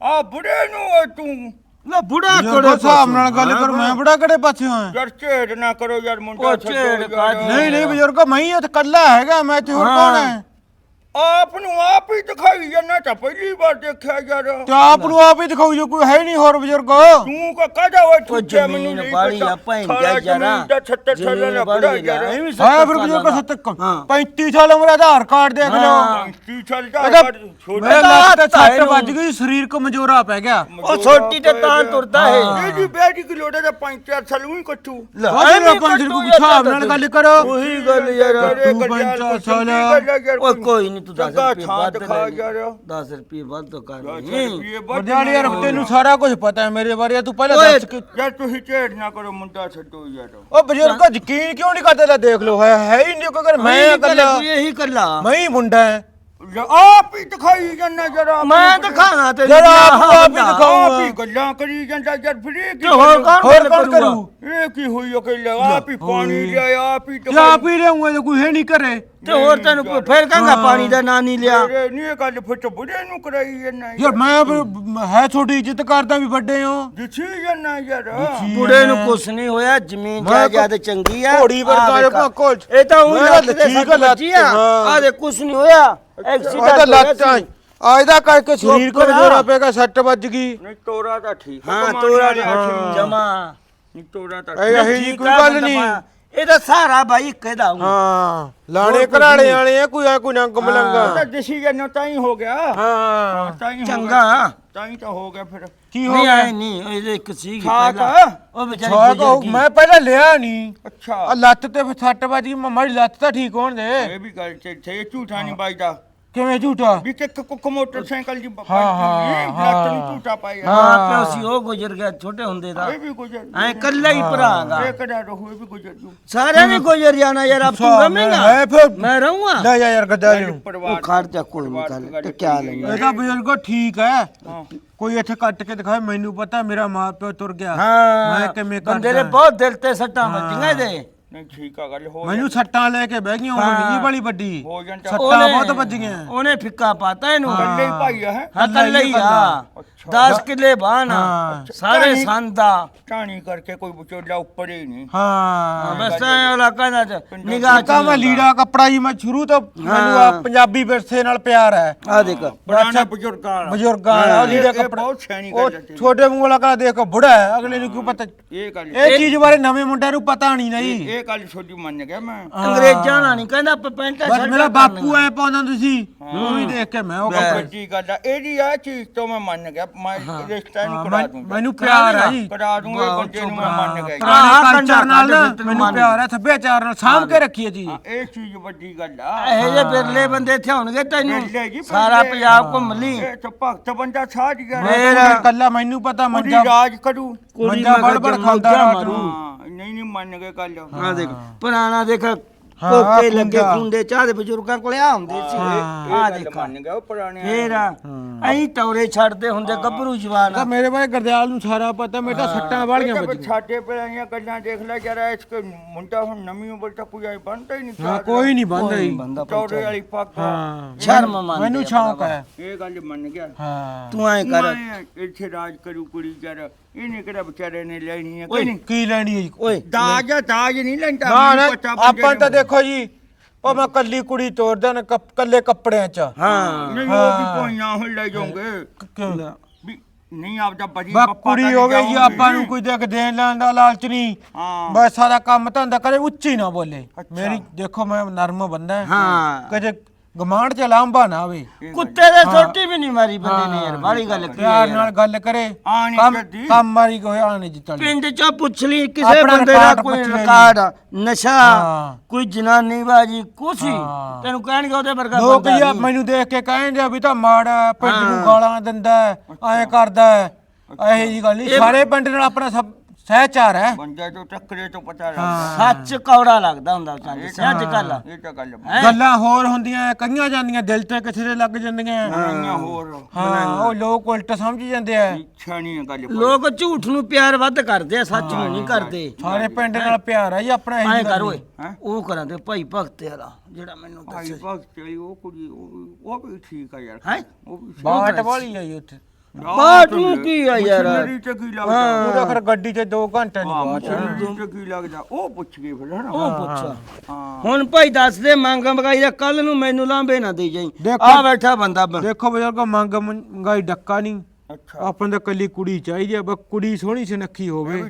ਆ ਬੁੜੇ ਨੂੰ ਓਏ ਤੂੰ। ਨਾ ਬੁੜਾ ਬਜ਼ੁਰਗੋ ਹਿਸਾਬ ਨਾਲ ਗੱਲ ਕਰ ਮੈਂ ਬੜਾ ਕਿਹੜੇ ਪਾਸੇ ਹਾਂ ਯਾਰ ਝੇੜ ਨਾ ਕਰੋ ਯਾਰ ਮੁੰਡਾ ਛੱਡੋ? ਨਹੀਂ ਨਹੀਂ ਬਜ਼ੁਰਗੋ ਮੈਂ ਹੀ ਉੱਥੇ ਕੱਲਾ ਹੈਗਾ ਮੈਂ ਤੇ ਹੋਰ ਕੌਣ ਹੈ? ਆਪ ਨੂੰ ਆਪ ਹੀ ਦਿਖਾਈ ਜਾਂਦਾ ਤਾਂ ਪਹਿਲੀ ਵਾਰ ਦੇਖਿਆ ਯਾਰ। ਤੇ ਆਪ ਨੂੰ ਆਪ ਹੀ ਦਿਖਾਉ ਜੋ ਕੋਈ ਹੈ ਨਹੀਂ ਹੋਰ ਬਜ਼ੁਰਗੋ। ਤੂੰ ਕਾ ਕਾਹਦਾ ਓਏ ਠੁੱਕਿਆ ਮੈਨੂੰ ਜ਼ਮੀਨ ਨਹੀਂ ਬਾੜੀ ਪਤਾ। ਆ ਭੈਣ ਸਾਰਾ ਦਾ ਦਾ ਛੱਤਰ ਛੱਲਾ ਨਾ ਬੁੜਾ ਯਾਰ। ਹਾਂ। ਫਿਰ ਬਜ਼ੁਰਗੋ ਸਾਲਾਂ ਸੱਤ ਹਾਂ। 35 ਸਾਲ ਉਮਰ ਦਾ ਆਧਾਰ ਕਾਰਡ ਦੇਖ ਲਓ। ਹਾਂ। ਕੀ ਚੱਲਦਾ ਇਹਦਾ ਯਾਰ ਛੋਟਾ ਮੇਰੇ ਤਾਂ ਲੱਤ ਇਹਨੂੰ। ਵੱਜ ਗਈ ਸਰੀਰ ਕਮਜ਼ੋਰਾ ਪੈ ਗਿਆ। ਉਹ ਛੋਟੀ ਤੇ ਤਾਂ ਤੁਰਦਾ ਹੈ। ਇਹ ਜੀ ਬੇਟੀ ਕਿ ਲੋੜਾ ਦਾ ਪੰਜ ਚਾਰ ਸਾਲ ਉਹੀ ਕੱਟੂ। ਬਾਜੀ ਐਵੇਂ ਪੰਜ ਯਾਰ ਹਿਸਾਬ ਨਾਲ ਗੱਲ ਕਰੋ। ਉਹੀ ਗੱਲ ਯਾਰ। ਤੂੰ ਪੰਜ ਚਾਰ ਸਾਲ। ਉਹ ਕੋਈ ਨਹੀਂ ਤੂੰ 10 ਚੰਗਾ ਰੁਪਏ ਥਾਂ ਵੱਧ ਦਿਖਾ ਯਾਰ 10 ਰੁਪਏ ਵੱਧ ਤੋਂ ਕਰ ਦਸ ਲਈ। ਰੁਪਏ ਵੱਧ ਵਰਜਾਲੀ ਯਾਰ ਤੈਨੂੰ ਸਾਰਾ ਕੁਝ ਪਤਾ ਹੈ ਮੇਰੇ ਬਾਰੇ। ਤੂੰ ਪਹਿਲਾਂ ਓਏ, ਦੱਸ ਕਿ ਯਾਰ ਤੁਸੀਂ ਝੇੜ ਨਾ ਕਰੋ ਮੁੰਡਾ ਛੱਡੋ ਯਾਰ। ਉਹ ਬਜ਼ੁਰਗੋ ਯਕੀਨ ਕਿਉਂ ਨਹੀਂ ਕਰਦੇ ਲੈ ਦੇਖ ਲਓ ਹੈ ਹੈ ਹੀ ਨਹੀਂ ਕੋਈ ਕਰ ਮੈਂ ਇਕੱਲਾ ਤੂੰ ਇਹੀ ਕਰ ਲਾ ਮੈਂ ਹੀ ਮੁੰਡਾ ਹੈ। ਲੈ ਆਪ ਹੀ ਦਿਖਾਈ ਜਾਂਦਾ ਜਰਾ ਮੈਂ ਦਿਖਾਣਾ ਤੇ ਜਰਾ ਆਪ ਹੀ ਦਿਖਾਓ। ਆਪ ਹੀ ਗੱਲਾਂ ਕਰੀ ਜਾਂਦਾ ਯਾਰ ਫਿਰ ਕੀ ਤੇ ਹੋਰ ਕੌਣ ਹੋਰ ਕੌਣ? ਕਰੂ? ਇਹ ਕੀ ਹੋਈ ਅਕੇਲੇ? ਆਪ ਹੀ ਪਾਣੀ ਲਿਆ ਆਪ ਹੀ ਤੇ ਆਪ ਹੀ ਲਿਆਉਂਗਾ ਜੇ ਕੋਈ ਹੈ ਨਹੀਂ ਕਰੇ ਤੇ ਹੋਰ ਤੈਨੂੰ ਕੋਈ ਫੇਰ ਕਹਿੰਦਾ ਪਾਣੀ ਦਾ ਨਾਂ ਨਹੀਂ ਲਿਆ। ਇਹ ਨਹੀਂ ਇਹ ਗੱਲ ਫਿਰ ਤਾਂ ਬੁੜੇ ਨੂੰ ਕਰਾਈ ਜਾਂਦਾ ਯਾਰ ਮੈਂ ਹੈ ਤੁਹਾਡੀ ਇੱਜ਼ਤ ਕਰਦਾ ਵੀ ਵੱਡੇ ਹੋ। ਜਿੱਛੀ ਜਾਂਦਾ ਯਾਰ। ਬੁੜੇ ਨੂੰ ਕੁਛ ਨਹੀਂ ਹੋਇਆ ਜ਼ਮੀਨ ਜਾਇਦਾਦ ਚੰਗੀ ਆ। ਘੋੜੀ ਵਰਗਾ ਕੋਲ। ਇਹ ਤਾਂ ਉਹ ਲੱਤ ਤਾਂ ਦੇ ਠੀਕ ਸੱਟ ਆ, ਲੱਤ, ਵੱਜੀ ਆ। ਹਾਂ। ਆ ਦੇ ਕੁਛ ਨਹੀਂ ਹੋਇਆ। ਲੱਤ ਆ ਇਹਦਾ ਕਰਕੇ ਸਰੀਰ ਚੁੱਪ ਕਰਾ। ਕਮਜ਼ੋਰਾ ਪੈ ਗਿਆ ਸੱਟ ਵੱਜ ਗਈ। ਨਹੀਂ ਤੋਰਾ ਤਾਂ ਠੀਕ ਆ, ਹਾਂ ਕਮਾਉਣ ਤੋਰਾ ਵਾਲੇ ਹੱਥ ਜਮਾ। ਨਹੀਂ ਤੋਰਾ ਤਾਂ ਇਹ ਇਹੀ ਜੀ ਕੋਈ ਗੱਲ ਨਹੀਂ। ਇਹਦਾ ਸਾਰਾ ਬਾਈ ਇੱਕੇ ਦਾ ਹਾਂ ਲਾਣੇ ਹੋਰ ਕੁਝ ਘਰਾਣੇ ਨਹੀਂ। ਵਾਲੇ ਆ ਕੋਈ ਆ ਕੋਈ ਨੰਗ ਮਲੰਗਾ। ਤਾਂ ਦਿਸੀ ਜਾਂਦਾ ਤਾਂ ਹੀ ਹੋ ਗਿਆ। ਹਾਂ। ਤਾਂ ਹੀ ਹੋ ਚੰਗਾ। ਗਿਆ। ਤਾਂ ਹੀ ਤਾਂ ਹੋ ਗਿਆ ਫਿਰ। ਕੀ ਹੋ ਨਹੀਂ ਗਿਆ? ਆਏ ਨਹੀਂ ਇਹਦੇ ਇੱਕ ਸੀਗੀ ਖਾਕ? ਪਹਿਲਾਂ। ਉਹ ਵਿਚਾਰੀ ਛਾਕ ਗੁਜ਼ਰ ਉਹ ਗਈ। ਮੈਂ ਪਹਿਲਾਂ ਲਿਆ ਨਹੀਂ। ਅੱਛਾ। ਲੱਤ ਤੇ ਫਿਰ ਸੱਟ ਵੱਜ ਗਈ ਮਮਾ ਦੀ ਲੱਤ ਤਾਂ ਠੀਕ ਹੋਣ ਦੇ। ਇਹ ਵੀ ਗੱਲ ਤੇ ਝੂਠਾ ਨਹੀਂ ਬਾਈਦਾ ਕਿਵੇਂ ਝੂਠਾ? ਵੀ ਕਿ ਕੁੱਕ ਮੋਟਰਸਾਈਕਲ ਦੀ ਹਾਂ, ਹਾਂ, ਲੱਤ ਨੂੰ। ਝੂਠਾ ਪਾਇਆ ਹਾਂ ਪਿਓ ਸੀ ਉਹ ਗੁਜ਼ਰ ਗਿਆ ਛੋਟੇ ਹੁੰਦੇ ਦਾ। ਇਹ ਵੀ ਗੁਜ਼ਰ ਐ ਕੱਲਾ ਹੀ ਭਰਾਗਾ ਇਹ ਕਦਾ ਰਹੂ ਇਹ ਵੀ ਗੁਜ਼ਰ ਜੂ। ਸਾਰਿਆਂ ਨੇ ਗੁਜ਼ਰ ਜਾਣਾ ਯਾਰ ਆਪ ਤੂੰ ਹੈ ਰਵੇਂਗਾ ਫਿਰ ਮੈਂ ਰਹੂੰਗਾ? ਲੈ ਜਾ ਯਾਰ ਗੱਦਾ ਨੂੰ ਉਹ ਖੜ ਜਾ ਕੋਈ ਨਹੀਂ ਗੱਲ ਤੇ ਕਿਆ ਲੈਣਾ ਇਹਦਾ ਬਜ਼ੁਰਗੋ ਠੀਕ ਹੈ। ਕੋਈ ਇੱਥੇ ਕੱਟ ਕੇ ਦਿਖਾਏ ਮੈਨੂੰ ਪਤਾ ਮੇਰਾ ਮਾਂ ਪਿਓ ਤੁਰ ਗਿਆ। ਹਾਂ। ਮੈਂ ਕਿਵੇਂ ਬੰਦੇ ਦੇ ਕਰਦਾ? ਬਹੁਤ ਦਿਲ ਤੇ ਸੱਟਾਂ ਵੱਜੀਆਂ ਇਹਦੇ। ਨਹੀਂ ਠੀਕ ਆ ਗੱਲ ਹੋ ਮੈਨੂੰ ਸੱਟਾਂ ਲੈ ਕੇ ਬਹਿ ਗਈਆਂ ਉਹ ਹਾਂ। ਨਹੀਂ ਬੜੀ ਵੱਡੀ। ਹੋ ਜਾਂਦਾ ਸੱਟਾਂ ਉਹਨੇ- ਬਹੁਤ ਵੱਜੀਆਂ। ਉਹਨੇ ਫਿੱਕਾ ਪਾਤਾ ਇਹਨੂੰ। ਕੱਲੇ ਹੀ ਭਾਈ ਹੈ? ਹਾਂ ਕੱਲੇ ਹੀ ਆ। ਅੱਛਾ। 10 ਕਿੱਲੇ ਬਾਣ ਹਾਂ। ਸਾਰੇ ਸੰਦਾ ਟਾਣੀ ਕਰਕੇ ਕੋਈ ਵਿਚੋਲਾ ਉੱਪਰ ਹੀ ਨਹੀਂ। ਹਾਂ। ਬਸ ਐ ਉਹਲਾ ਕਹਿੰਦਾ ਨਿਗਾਹ ਚ ਕਾ ਮੈਂ ਲੀੜਾ ਕੱਪੜਾ ਜੀ ਮੈਂ ਸ਼ੁਰੂ ਤੋਂ ਮੈਨੂੰ ਆ ਪੰਜਾਬੀ ਵਿਰਸੇ ਨਾਲ ਪਿਆਰ ਹੈ। ਆ ਦੇਖ। ਪੁਰਾਣਾ ਬਜ਼ੁਰਗਾਂ ਵਾਲਾ। ਬਜ਼ੁਰਗਾਂ ਵਾਲਾ ਇਹ- ਲੀੜਾ ਇਹ ਕੱਪੜਾ। ਬਹੁਤ ਸਿਆਣੀ ਉਹ ਗੱਲ ਹੈ। ਛੋਟੇ ਮੂੰਹ ਵਾਲਾ ਕਹਿੰਦਾ ਦੇਖ ਬੁੜਾ ਹੈ ਅਗਲੇ ਨੂੰ ਕੀ ਪਤਾ ਇਹ ਗੱਲ ਇਹ ਚੀਜ਼ ਬਾਰੇ ਨਵੇਂ ਮੁੰਡਿਆਂ ਨੂੰ ਪਤਾ ਨਹੀਂ ਨਹੀਂ। ਇਹ ਗੱਲ ਛੋਟੀ ਮੰਨ ਗਿਆ ਮੈਂ। ਅੰਗਰੇਜ਼ਾਂ ਨਾਲ ਨਹੀਂ ਕਹਿੰਦਾ ਪੈਂਟਾ ਬਸ ਮੇਰਾ ਬਾਪੂ ਐ ਪਾਉਂਦਾ ਤੁਸੀਂ ਉਹ ਵੀ ਦੇਖ ਕੇ ਮੈਂ ਉਹ ਕੱਪੜੇ ਵੱਡੀ ਗੱਲ ਆ? ਇਹਦੀ ਆ ਚੀਜ਼ ਤੋਂ ਮੈਂ ਮੰਨ ਗਿਆ ਮੈਂ ਰਿਸ਼ਤਾ ਨੂੰ ਕਰਾ ਦੂੰਗਾ। ਮੈਨੂੰ ਪਿਆਰ ਹੈ ਜੀ। ਕਰਾ ਦੂੰਗਾ ਇਹ ਬੰਦੇ ਨੂੰ ਮੈਂ ਮੰਨ ਗਿਆ। ਪੁਰਾਣੇ ਕਲਚਰ ਨਾਲ ਮੈਨੂੰ ਪਿਆਰ ਹੈ ਸੱਭਿਆਚਾਰ ਨਾਲ ਸਾਂਭ ਕੇ ਰੱਖੀਏ ਜੀ। ਇਹ ਚੀਜ਼ ਵੱਡੀ ਗੱਲ ਆ। ਇਹ ਜੇ ਬਿਰਲੇ ਬੰਦੇ ਇੱਥੇ ਹੋਣਗੇ ਤੈਨੂੰ ਸਾਰਾ। ਪੰਜਾਬ ਘੁੰਮ ਲਈ। ਇਹ ਤਾਂ ਭਗਤ ਬੰਦਾ ਸਾਧ ਗਿਆ। ਮੇਰਾ ਕੱਲਾ ਮੈਨੂੰ ਪਤਾ ਮੰਜਾ ਰਾਜ ਕਰੂ। ਮੰਜਾ ਮਗਰ ਬੜ ਬੜ ਜੰਮੂ ਖਾਂਦਾ ਰਾਤ। ਨੂੰ। ਨਹੀਂ ਨਹੀਂ ਮੰਨ ਗਏ ਗੱਲ। ਆ ਦੇਖ ਪੁਰਾਣਾ ਦੇਖ ਹਾਂ, ਕੋਕੇ ਲੱਗੇ ਖੁੰਡਾ। ਖੁੰਡੇ ਚਾਹ ਦੇ ਬਜ਼ੁਰਗਾਂ ਕੋਲੇ ਆ ਹੁੰਦੇ ਸੀ। ਆ ਦੇਖ। ਮੰਨ ਗਿਆ ਉਹ ਪੁਰਾਣੇ ਫੇਰ ਐਂ ਟੌਰੇ ਛੱਡਦੇ ਹੁੰਦੇ ਗੱਭਰੂ ਜਵਾਨ। ਤਾਂ ਮੇਰੇ ਬਾਰੇ ਗਰਦਿਆਲ ਨੂੰ ਸਾਰਾ ਪਤਾ ਮੇਰੇ ਤਾਂ ਸੱਟਾਂ ਵਾਲੀਆਂ ਵੱਜੀਆਂ। ਸਾਡੇ ਪੁਰਾਣੀਆਂ ਗੱਲਾਂ ਦੇਖ ਲੈ ਜਰਾ ਇਸ ਕੋ ਮੁੰਡਾ ਹੁਣ ਨਵੀਂ ਉਮਰ ਤਾਂ ਕੋਈ ਆਈ ਬਣਦਾ ਹੀ ਨਹੀਂ ਹਾਂ ਕੋਈ ਨਹੀਂ ਬੰਦ ਬੰਦਾ ਚੌੜੇ ਵਾਲੀ ਪੱਗ। ਹਾਂ। ਸ਼ਰਮ ਮੰਨ ਮੈਨੂੰ ਸ਼ੌਂਕ ਹੈ। ਇਹ ਗੱਲ ਮੰਨ ਗਿਆ। ਹਾਂ। ਤੂੰ ਐਂ ਕਰ। ਇੱਥੇ ਰਾਜ ਕਰੂ ਕੁੜੀ ਜਰ। ਇਹਨੇ ਕਿਹੜਾ ਵਿਚਾਰੇ ਨੇ ਲੈਣੀ ਹੈ ਕਿ ਓਏ ਨਹੀਂ। ਕੀ ਲੈਣੀ ਹੈ ਜੀ? ਓਏ ਦਾਜ ਆ, ਦਾਜ ਨਹੀਂ ਲੈਂਦਾ ਨਾ ਨਾ ਮੈਨੂੰ ਪਤਾ ਬੰਦੇ ਆਪਾਂ ਤਾਂ ਨੇ। ਦੇਖੋ ਜੀ ਉਹ ਮੈਂ ਕੱਲੀ ਕੁੜੀ ਤੋਰਦਾ ਨਾ ਕੱਪ- ਕੱਲੇ ਕੱਪੜਿਆਂ ਚ। ਹਾਂ। ਨਹੀਂ ਉਹ ਵੀ ਹਾਂ। ਕੋਈਆਂ ਹੁਣ ਲੈ ਜਾਓਗੇ। ਕਿਉਂ? ਵੀ ਨਹੀਂ ਆਪਦਾ ਬੜੀ ਬਾ ਪੱਪਾ ਕੁੜੀ ਹੋਵੇ ਜੀ। ਆਪਾਂ ਨੂੰ ਕੋਈ ਦੇਖ ਦੇਣ ਲੈਣ ਦਾ ਲਾਲਚ ਨਹੀਂ। ਹਾਂ। ਬਸ ਸਾਰਾ ਕੰਮ ਧੰਦਾ ਕਰੇ ਉੱਚੀ ਨਾ ਬੋਲੇ। ਅੱਛਾ। ਮੇਰੀ ਦੇਖੋ ਮੈਂ ਨਰਮ ਬੰਦਾ। ਹਾਂ। ਕਦੇ ਗਮਾਂਡ ਚ ਲਾਂਬਾ ਨਾ ਆਵੇ ਕੁੱਤੇ ਦੇ ਸੋਟੀ ਵੀ ਨਹੀਂ ਮਾਰੀ ਬੰਦੇ ਨੇ ਯਾਰ ਬਾੜੀ ਗੱਲ ਕੀ ਪਿਆਰ ਨਾਲ ਗੱਲ ਕਰੇ ਕੰਮ। ਕੰਮ ਮਾਰੀ ਕੋਈ ਆ ਨਹੀਂ ਜਿੱਤਣੀ ਪਿੰਡ ਚ ਪੁੱਛ ਲਈ ਕਿਸੇ ਆਪਣਾ ਬੰਦੇ ਦਾ ਰਿਕਾਰਡ ਕੋਈ ਪੁੱਛ। ਰਿਕਾਰਡ ਨਸ਼ਾ ਹਾਂ। ਕੋਈ ਜਨਾਨੀ ਬਾਜੀ ਕੁਛ ਹੀ ਹਾਂ। ਤੈਨੂੰ ਕਹਿਣਗੇ ਉਹਦੇ ਵਰਗਾ ਲੋਕ ਬੰਦਾ ਨਹੀਂ। ਮੈਨੂੰ ਦੇਖ ਕੇ ਕਹਿੰਦੇ ਆ ਵੀ ਤਾਂ ਮਾੜਾ ਹੈ, ਪਿੰਡ ਨੂੰ। ਗਾਲਾਂ ਦਿੰਦਾ ਐਂ ਕਰਦਾ ਹੈ। ਇਹੋ ਜੀ ਗੱਲ ਨਹੀਂ ਸਾਰੇ ਪਿੰਡ ਨਾਲ ਆਪਣਾ ਸਭ ਸਹਿਚਾਰ ਹੈ। ਬੰਦੇ ਤੋਂ ਟੱਕਰੇ ਤੋਂ ਪਤਾ ਲੱਗਦਾ। ਸੱਚ ਕੌੜਾ ਲੱਗਦਾ ਹੁੰਦਾ ਚੰਦ ਸਿਆ ਅੱਜ ਕੱਲ ਇਹ ਤਾਂ ਗੱਲ ਗੱਲਾਂ ਹੋਰ ਹੁੰਦੀਆਂ ਕਈਆਂ ਜਾਂਦੀਆਂ ਦਿਲ ਤੇ ਕਿਸੇ ਦੇ ਲੱਗ ਜਾਂਦੀਆਂ। ਬਣਾਈਆਂ ਹੋਰ। ਹਾਂ ਉਹ ਲੋਕ ਉਲਟ ਸਮਝ ਜਾਂਦੇ ਆ। ਇੱਛਾ ਨਹੀਂ ਹੈ ਗੱਲ ਲੋਕ ਝੂਠ ਨੂੰ ਪਿਆਰ ਵੱਧ ਕਰਦੇ ਆ ਸੱਚ ਨੂੰ ਨਹੀਂ ਕਰਦੇ। ਸਾਰੇ ਪਿੰਡ ਨਾਲ ਪਿਆਰ ਹੈ ਜੀ ਆਪਣਾ ਇਹੀ ਐਂ ਗੱਲ ਕਰ ਓਏ ਹੈਂ? ਉਹ ਕਰਾਂ ਤੇ ਭਾਈ ਭਗਤ ਵਾਲਾ ਜਿਹੜਾ ਮੈਨੂੰ ਭਾਈ ਦੱਸੇ। ਭਗਤ ਚਲੀ ਉਹ ਕੁੜੀ ਉਹ ਉਹ ਵੀ ਠੀਕ ਆ ਯਾਰ। ਹੈ? ਉਹ ਵੀ ਬਾਟ ਵਾਲੀ ਜੀ ਉੱਥੇ। ਬਾਟ ਨੂੰ ਕੀ ਆ ਯਾਰ? ਮਸ਼ੀਨਰੀ ਚ ਕੀ ਲੱਗਦਾ? ਉਹਦਾ ਫਿਰ ਗੱਡੀ 'ਚ 2 ਘੰਟੇ ਨਹੀਂ ਹਾਂ ਬਾਅਦ ਮਸ਼ੀਨਰੀ ਚ ਕੀ ਲੱਗਦਾ? ਉਹ ਪੁੱਛ ਗਏ ਫਿਰ ਹਨਾ। ਉਹ ਪੁੱਛ। ਹਾਂ। ਹੁਣ ਭਾਈ ਦੱਸ ਦੇ ਮੰਗ ਮਗਾਈ ਦਾ ਕੱਲ ਨੂੰ ਮੈਨੂੰ ਲਾਂਬੇ ਨਾ ਦੇ ਜਾਈ। ਦੇਖੋ- ਆ ਬੈਠਾ ਬੰਦਾ ਬ- ਦੇਖੋ ਬਜ਼ੁਰਗੋ ਮੰਗ ਮੰਗਾਈ ਡੱਕਾ ਨਹੀਂ ਅੱਛਾ। ਆਪਾਂ ਨੂੰ ਤਾਂ ਕੱਲੀ ਕੁੜੀ ਚਾਹੀਦੀ ਆ ਬਸ ਕੁੜੀ ਸੋਹਣੀ ਸੁਨੱਖੀ ਹੋਵੇ।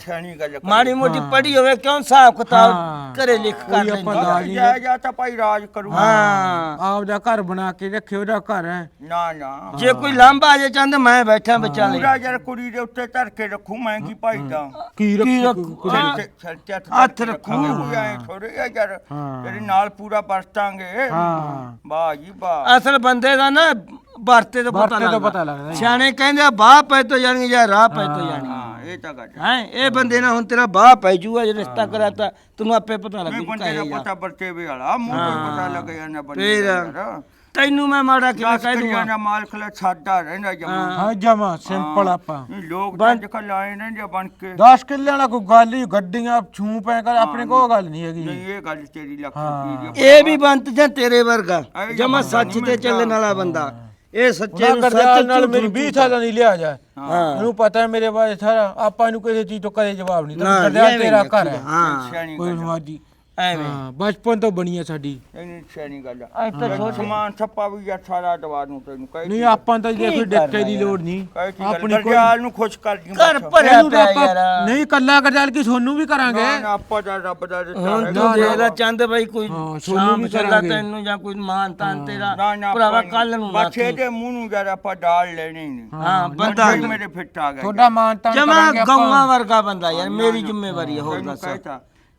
ਛਾਣੀ ਗੱਲ ਕਰ ਮਾੜੀ ਮੋਟੀ ਪੜੀ ਹੋਵੇ ਕਿਉਂ ਹਿਸਾਬ ਕਿਤਾਬ। ਘਰੇ ਲਿਖ ਕਰ ਕੋਈ ਆਪਾਂ ਲੈਂਦੀ ਦਾਜ ਜਾ ਜਾ ਤਾਂ ਭਾਈ ਰਾਜ ਕਰੂ। ਹਾਂ। ਆਪਦਾ ਘਰ ਬਣਾ ਕੇ ਰੱਖਿਓ ਉਹਦਾ ਘਰ ਹੈ। ਨਾ ਨਾ। ਜੇ ਕੋਈ ਲਾਂਬਾ ਆ ਜੇ ਚੰਦ ਮੈਂ ਬੈਠਾ ਵਿਚਾਲੇ। ਪੂਰਾ ਯਾਰ ਕੁੜੀ ਦੇ ਉੱਤੇ ਧਰ ਕੇ ਰੱਖੂ ਮੈਂ ਕੀ ਭਾਈ ਦਾ ਕੀ ਰੱਖੀ? ਰੱਖੂ? ਸਿਰ ਤੇ ਸਿਰ ਤੇ ਹੱਥ ਰੱਖੂ। ਰੱਖਾਂਗੇ, ਕੋਈ ਐ ਥੋੜੇ ਆ ਯਾਰ ਹਾਂ। ਤੇਰੇ ਨਾਲ ਪੂਰਾ ਵਰਤਾਂਗੇ। ਹਾਂ। ਵਾਹ ਜੀ ਵਾਹ। ਅਸਲ ਬੰਦੇ ਦਾ ਨਾ ਵਰਤੇ ਤੋਂ ਪਤਾ ਵਰਤੇ ਤੋਂ ਲੱਗਦਾ। ਪਤਾ ਲੱਗਦਾ ਜੀ। ਸਿਆਣੇ ਕਹਿੰਦੇ ਆ ਬਾਹ ਪੈ ਤੋਂ ਜਾਣੀ ਜਾਂ ਰਾਹ ਪੈ ਤੋਂ ਜਾਣੀ। ਹਾਂ ਇਹ ਤਾਂ ਗੱਲ ਹੈ। ਹੈ ਇਹ ਬੰਦੇ ਨਾਲ ਹੁਣ ਤੇਰਾ ਬਾਹ ਪੈ ਜੂਗਾ ਜੇ ਰਿਸ਼ਤਾ ਕਰਾਤਾ ਤੈਨੂੰ ਆਪੇ ਪਤਾ ਮੈਂ ਲੱਗੂ ਬੰਦੇ ਦਾ ਕਹੇ ਪਤਾ ਵਰਤੇ ਵੇ ਵਾਲਾ ਮੂੰਹ ਤੋਂ ਪਤਾ ਲੱਗ ਜਾਂਦਾ ਬੰਦੇ ਫੇਰ? ਦਾ ਯਾਰ। ਤੈਨੂੰ ਮੈਂ ਮਾੜਾ ਕਿਵੇਂ ਦਸ ਕਹਿ ਦੂੰਗਾ? ਦਾ ਮਾਲਕ ਲੈ ਸਾਦਾ ਰਹਿੰਦਾ ਜਮਾ। ਹਾਂ। ਜਮਾ ਸਿੰਪਲ ਆਪਾਂ। ਲੋਕ ਤਾਂ ਅੱਜ ਕੱਲ੍ਹ ਆਏ ਨੇ ਜੇ ਬਣ ਕੇ। 10 ਕਿੱਲੇ ਵਾਲਾ ਕੋਈ ਗੱਲ ਹੀ ਗੱਡੀਆਂ ਛੂ ਪੈ ਕਰ ਆਪਣੇ ਕੋਲ ਗੱਲ ਨਹੀਂ ਹੈਗੀ। ਨਹੀਂ ਇਹ ਗੱਲ ਤੇਰੀ ਲੱਖ ਦੀ ਇਹ ਵੀ ਬੰਤ ਜਾਂ ਤੇਰੇ ਵਰਗਾ? ਜਮਾ ਸੱਚ ਤੇ ਚੱਲਣ ਵਾਲਾ ਬੰਦਾ। ਇਹ ਸੱਚੇ ਨੂੰ ਸੱਚ ਨਾਲ ਮੇਰੀ ਨੂੰ 20 ਝੂਠ। ਸਾਲਾਂ ਦੀ ਲਿਆ ਜਾ ਹਾਂ। ਇਹਨੂੰ ਪਤਾ ਹੈ ਮੇਰੇ ਬਾਰੇ ਸਾਰਾ। ਆਪਾਂ ਨੂੰ ਕਿਸੇ ਚੀਜ਼ ਤੋਂ ਕਦੇ ਜਵਾਬ ਨਹੀਂ ਨਾ ਕਰਦਿਆ ਤੇਰਾ ਘਰ ਹੈ। ਹਾਂ। ਕੋਈ ਸਮਾਜੀ ਐਵੇਂ ਹਾਂ ਬਚਪਨ ਤੋਂ ਬਣੀ ਹੈ ਸਾਡੀ। ਇਹ ਨਹੀਂ ਸਿਆਣੀ ਗੱਲ ਅੱਜ ਤਾਂ ਆ ਛੋਟੇ ਸਮਾਨ ਛੱਪਾ ਵੀ ਯਾਰ ਸਾਰਾ ਦਵਾ ਨੂੰ ਤੈਨੂੰ ਕਹੇ ਨਹੀਂ ਆਪਾਂ ਤਾਂ ਜੇ ਕੋਈ ਡੱਕੇ ਦੀ ਲੋੜ ਨਹੀਂ। ਕਹੇ ਆਪਣੀ ਕੋਈ ਗਰਜਾਲ ਨੂੰ ਖੁਸ਼ ਕਰ ਦੀ ਘਰ ਭਰਿਆ ਇਹਨੂੰ ਤਾਂ ਪਿਆ ਆਪਾਂ ਯਾਰ। ਨਹੀਂ ਕੱਲਾ ਕਰਜਾਲ ਕੀ ਸੋਨੂੰ ਵੀ ਕਰਾਂਗੇ? ਆਪਾਂ ਦਾ ਰੱਬ ਦਾ ਦਿੱਤਾ ਹੁਣ। ਤੂੰ ਦੇਖ ਲੈ ਚੰਦ ਬਈ ਕੋਈ ਹਾਂ, ਸੋਨੂੰ ਸ਼ਾਮ ਵੀ ਚੱਲਾ ਕਰਾਂਗੇ। ਤੈਨੂੰ ਜਾਂ ਕੋਈ ਮਾਨ ਤਾਨ ਤੇਰਾ। ਨਾ ਨਾ ਭਰਾਵਾ ਆਪਾਂ ਕੱਲ ਨੂੰ ਨਾ ਬੱਚੇ ਦੇ ਮੂੰਹ ਨੂੰ ਜਰਾ ਆਪਾਂ ਡਾਲ ਲੈਣੇ ਨਹੀਂ ਹਾਂ ਬੰਦਾ ਮੇਰੇ ਫਿੱਟ ਆ ਗਿਆ ਤੁਹਾਡਾ ਮਾਨ ਤਾਂ ਜਮਾ ਕਰਾਂਗੇ ਆਪਾਂ। ਗਊਆਂ ਵਰਗਾ ਬੰਦਾ ਯਾਰ ਮੇਰੀ ਜ਼ਿੰਮੇਵਾਰੀ ਹੈ ਹੋਰ ਤੈਨੂੰ ਦੱਸ।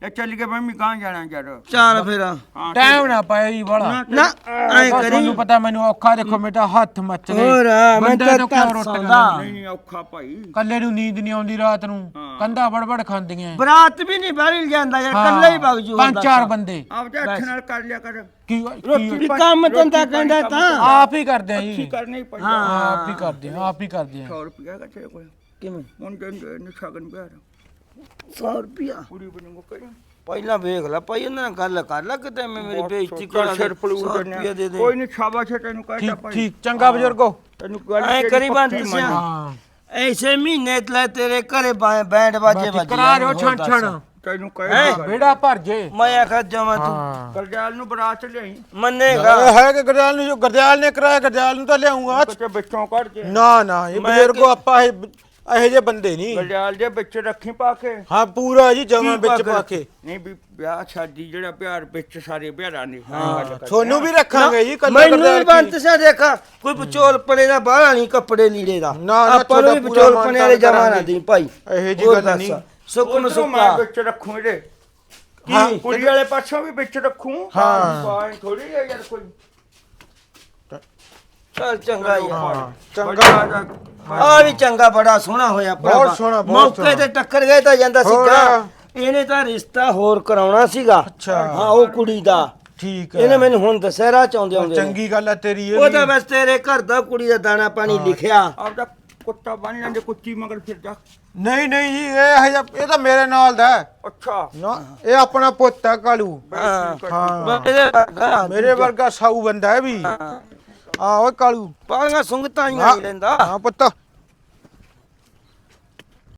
ਲੈ ਚੱਲ ਕੇ ਮੈਂ ਵੀ ਗਾਂ ਜਾਣਾ ਯਾਰ ਚੱਲ ਫਿਰ। ਹਾਂ ਟਾਈਮ ਨਾ ਪਾਇਆ ਜੀ ਬੜਾ ਨਾ ਐ ਕਰੀ। ਤੁਹਾਨੂੰ ਪਤਾ ਮੈਨੂੰ ਔਖਾ ਦੇਖੋ ਮੇਰਾ ਹੱਥ ਮੱਚ ਗਏ। ਹੋਰ ਮੈਂ ਤਾਂ ਤੋਂ ਕਿਉਂ ਤਰਸ ਰੋਟੀਆਂ ਆਉਂਦਾ ਨਹੀਂ ਔਖਾ ਭਾਈ। ਕੱਲੇ ਨੂੰ ਨੀਂਦ ਨਹੀਂ ਆਉਂਦੀ ਰਾਤ ਨੂੰ। ਕੰਧਾ ਬੜਬੜ ਖਾਂਦੀਆਂ। ਬਰਾਤ ਵੀ ਨਹੀਂ ਬਾਹਰ ਜਾਂਦਾ ਯਾਰ ਕੱਲਾ ਹੀ ਵਗ ਜੂ। ਪੰਜ ਚਾਰ ਬੰਦੇ। ਆਪਦੇ ਹੱਥ ਨਾਲ ਕਰ ਲਿਆ ਕਰ। ਕੀ ਰੋਟੀ ਕੀ ਵੀ ਕੰਮ ਧੰਦਾ ਕਹਿੰਦਾ ਤਾਂ। ਆਪ ਹੀ ਕਰਦੇ ਆ ਕੀ ਜੀ ਕਰਨਾ ਹੀ ਪਈ ਆਪ ਹੀ ਕਰਦੇ ਆ ਆਪ ਹੀ ਕਰਦੇ ਆ। 100 ਰੁਪਿਆ ਕਾ ਤੇਰੇ ਕੋਲ? ਕਿਵੇਂ? ਮੁੰਡੇ ਨੂੰ ਸ਼ਗਨ ਪਿਆਰ 100 ਰੁਪਿਆ ਕੁੜੀ ਬਣੂ ਕਰੀ ਪਹਿਲਾਂ ਵੇਖ ਲੈ ਭਾਈ ਉਹਨਾਂ ਨਾਲ ਗੱਲ ਕਰ ਲੈ ਕਿਤੇ ਮੈਂ ਮੇਰੀ ਬੇਇੱਜ਼ਤੀ ਕਰ ਕਰਾ ਸਿਰ ਪਲੂ ਦੇ ਕੋਈ ਨਹੀਂ ਸ਼ਾਬਾਸ਼ ਹੈ ਤੈਨੂੰ ਕਹਿਤਾ ਠੀਕ ਭਾਈ। ਠੀਕ ਚੰਗਾ ਬਜ਼ੁਰਗੋ। ਤੈਨੂੰ ਗੱਲ ਐ ਤੇਰੀ ਕਰੀ ਬੰਦ ਪੱਕੀ ਸਿਆ। ਮੰਨੀ। ਹਾਂ। ਐਸੇ ਮਹੀਨੇ ਲੈ ਤੇਰੇ ਘਰੇ ਬੈਂਡ ਬਾਜੇ ਵੱਜ ਕਰਾ ਰਿਓ ਛਣ ਛਣ ਤੈਨੂੰ ਕਹਿਤਾ ਬੇੜਾ ਭਰ ਜੇ। ਮੈਂ ਆਖਾ ਜਮਾ ਤੂੰ। ਹਾਂ। ਕਰਜਾਲ ਨੂੰ ਬਰਾਤ ਲਿਆਈ। ਮੰਨੇਗਾ। ਹੈ ਕਿ ਗਰਜਾਲ ਨੂੰ ਜੋ ਗਰਜਾਲ ਨੇ ਕਰਾਇਆ ਗਰਜਾਲ ਨੂੰ ਤਾਂ ਲਿਆਉਂਗਾ। ਕਿਤੇ ਵਿੱਚੋਂ ਕੱਢ ਕੇ। ਨਾ ਨਾ ਇਹ ਬਜ਼ੁਰਗੋ ਆਪਾਂ ਇਹ ਇਹੋ ਜਿਹੇ ਬੰਦੇ ਨਹੀਂ ਕਰਜਾਲ ਦੇ ਵਿੱਚ ਰੱਖੀ ਪਾ ਕੇ ਹਾਂ ਪੂਰਾ ਜੀ ਜਮਾ ਕੀ ਵਿੱਚ ਪਾ ਕੇ? ਨਹੀਂ ਵੀ ਵਿਆਹ ਸ਼ਾਦੀ ਜਿਹੜਾ ਪਿਆਰ ਵਿੱਚ ਸਾਰੇ ਪਿਆਰਾਂ ਨੇ ਹਾਂ ਤੁਹਾਨੂੰ ਵੀ ਰੱਖਾਂਗੇ ਜੀ ਕੱਲਾ ਮੈਨੂੰ ਵੀ ਬੰਤ ਸਿਆ ਦੇਖਾ ਕੋਈ ਵਿਚੋਲ ਪਣੇ ਦਾ ਬਾਹਲਾ ਨਹੀਂ ਕੱਪੜੇ ਲੀੜੇ ਦਾ ਨਾ, ਆਪਾਂ ਨੂੰ ਵੀ ਤੁਹਾਡਾ ਪੂਰਾ ਵਿਚੋਲ ਮਾਣ ਪਣੇ ਵਾਲੇ ਤਾਣ ਜਮਾਨਾ। ਦੀ ਭਾਈ ਇਹੋ ਜਿਹੀ ਹੋਰ ਗੱਲ ਦੱਸ। ਨਹੀਂ। ਸੁੱਕ ਨੂੰ ਉਧਰੋਂ ਮੈਂ ਵਿੱਚ ਰੱਖੂ ਇਹਦੇ ਕੀ? ਕੁੜੀ ਵਾਲੇ ਪਾਸੋਂ ਵੀ ਵਿੱਚ ਰੱਖੂ ਹਾਂ। ਥੋੜੀ ਹੈ ਯਾਰ ਕੋਈ ਚੱਲ ਚੰਗਾ ਯਾਰ ਚੰਗਾ। ਆ ਵੀ ਚੰਗਾ ਬੜਾ ਸੋਹਣਾ ਹੋਇਆ। ਬਹੁਤ ਸੋਹਣਾ, ਬਹੁਤ ਮੌਕੇ ਤੇ ਟੱਕਰ ਗਏ ਤਾਂ ਜਾਂਦਾ। ਸੀਗਾ ਇਹਨੇ ਤਾਂ ਰਿਸ਼ਤਾ ਹੋਰ ਕਰਾਉਣਾ ਸੀਗਾ। ਅੱਛਾ। ਹਾਂ ਉਹ ਕੁੜੀ ਦਾ। ਠੀਕ ਇਹਨੇ ਹੈ। ਮੈਨੂੰ ਹੁਣ ਦਸਹਿਰਾ ਚਾਉਂਦੇ ਆਉਂਦੇ। ਚੰਗੀ ਗੱਲ ਹੈ ਤੇਰੀ ਇਹ ਉਹ ਤਾਂ। ਬਸ ਤੇਰੇ ਘਰ ਦਾ ਕੁੜੀ ਦਾ ਦਾਣਾ ਪਾਣੀ ਲਿਖਿਆ। ਆਪਦਾ ਕੁੱਤਾ ਬਣ ਜਾਂਦੇ ਕੁੱਤੀ ਮਗਰ ਫਿਰ ਜਾ। ਨਹੀਂ ਨਹੀਂ ਜੀ ਇਹ ਇਹ ਤਾਂ ਮੇਰੇ ਨਾਲ ਦਾ ਹੈ। ਅੱਛਾ। ਨਾ ਇਹ ਆਪਣਾ ਪੁੱਤ ਹੈ ਕਾਲੂ। ਹਾਂ। ਮੇਰੇ ਵਰਗਾ ਸਾਊ ਬੰਦਾ ਹੈ ਵੀ। ਆ ਓਏ ਕਾਲੂ ਪਾਲੀਆਂ ਸੁੰਗਤਾਂ ਹਾਂ ਨਹੀਂ ਲੈਂਦਾ। ਹਾਂ ਪੁੱਤ।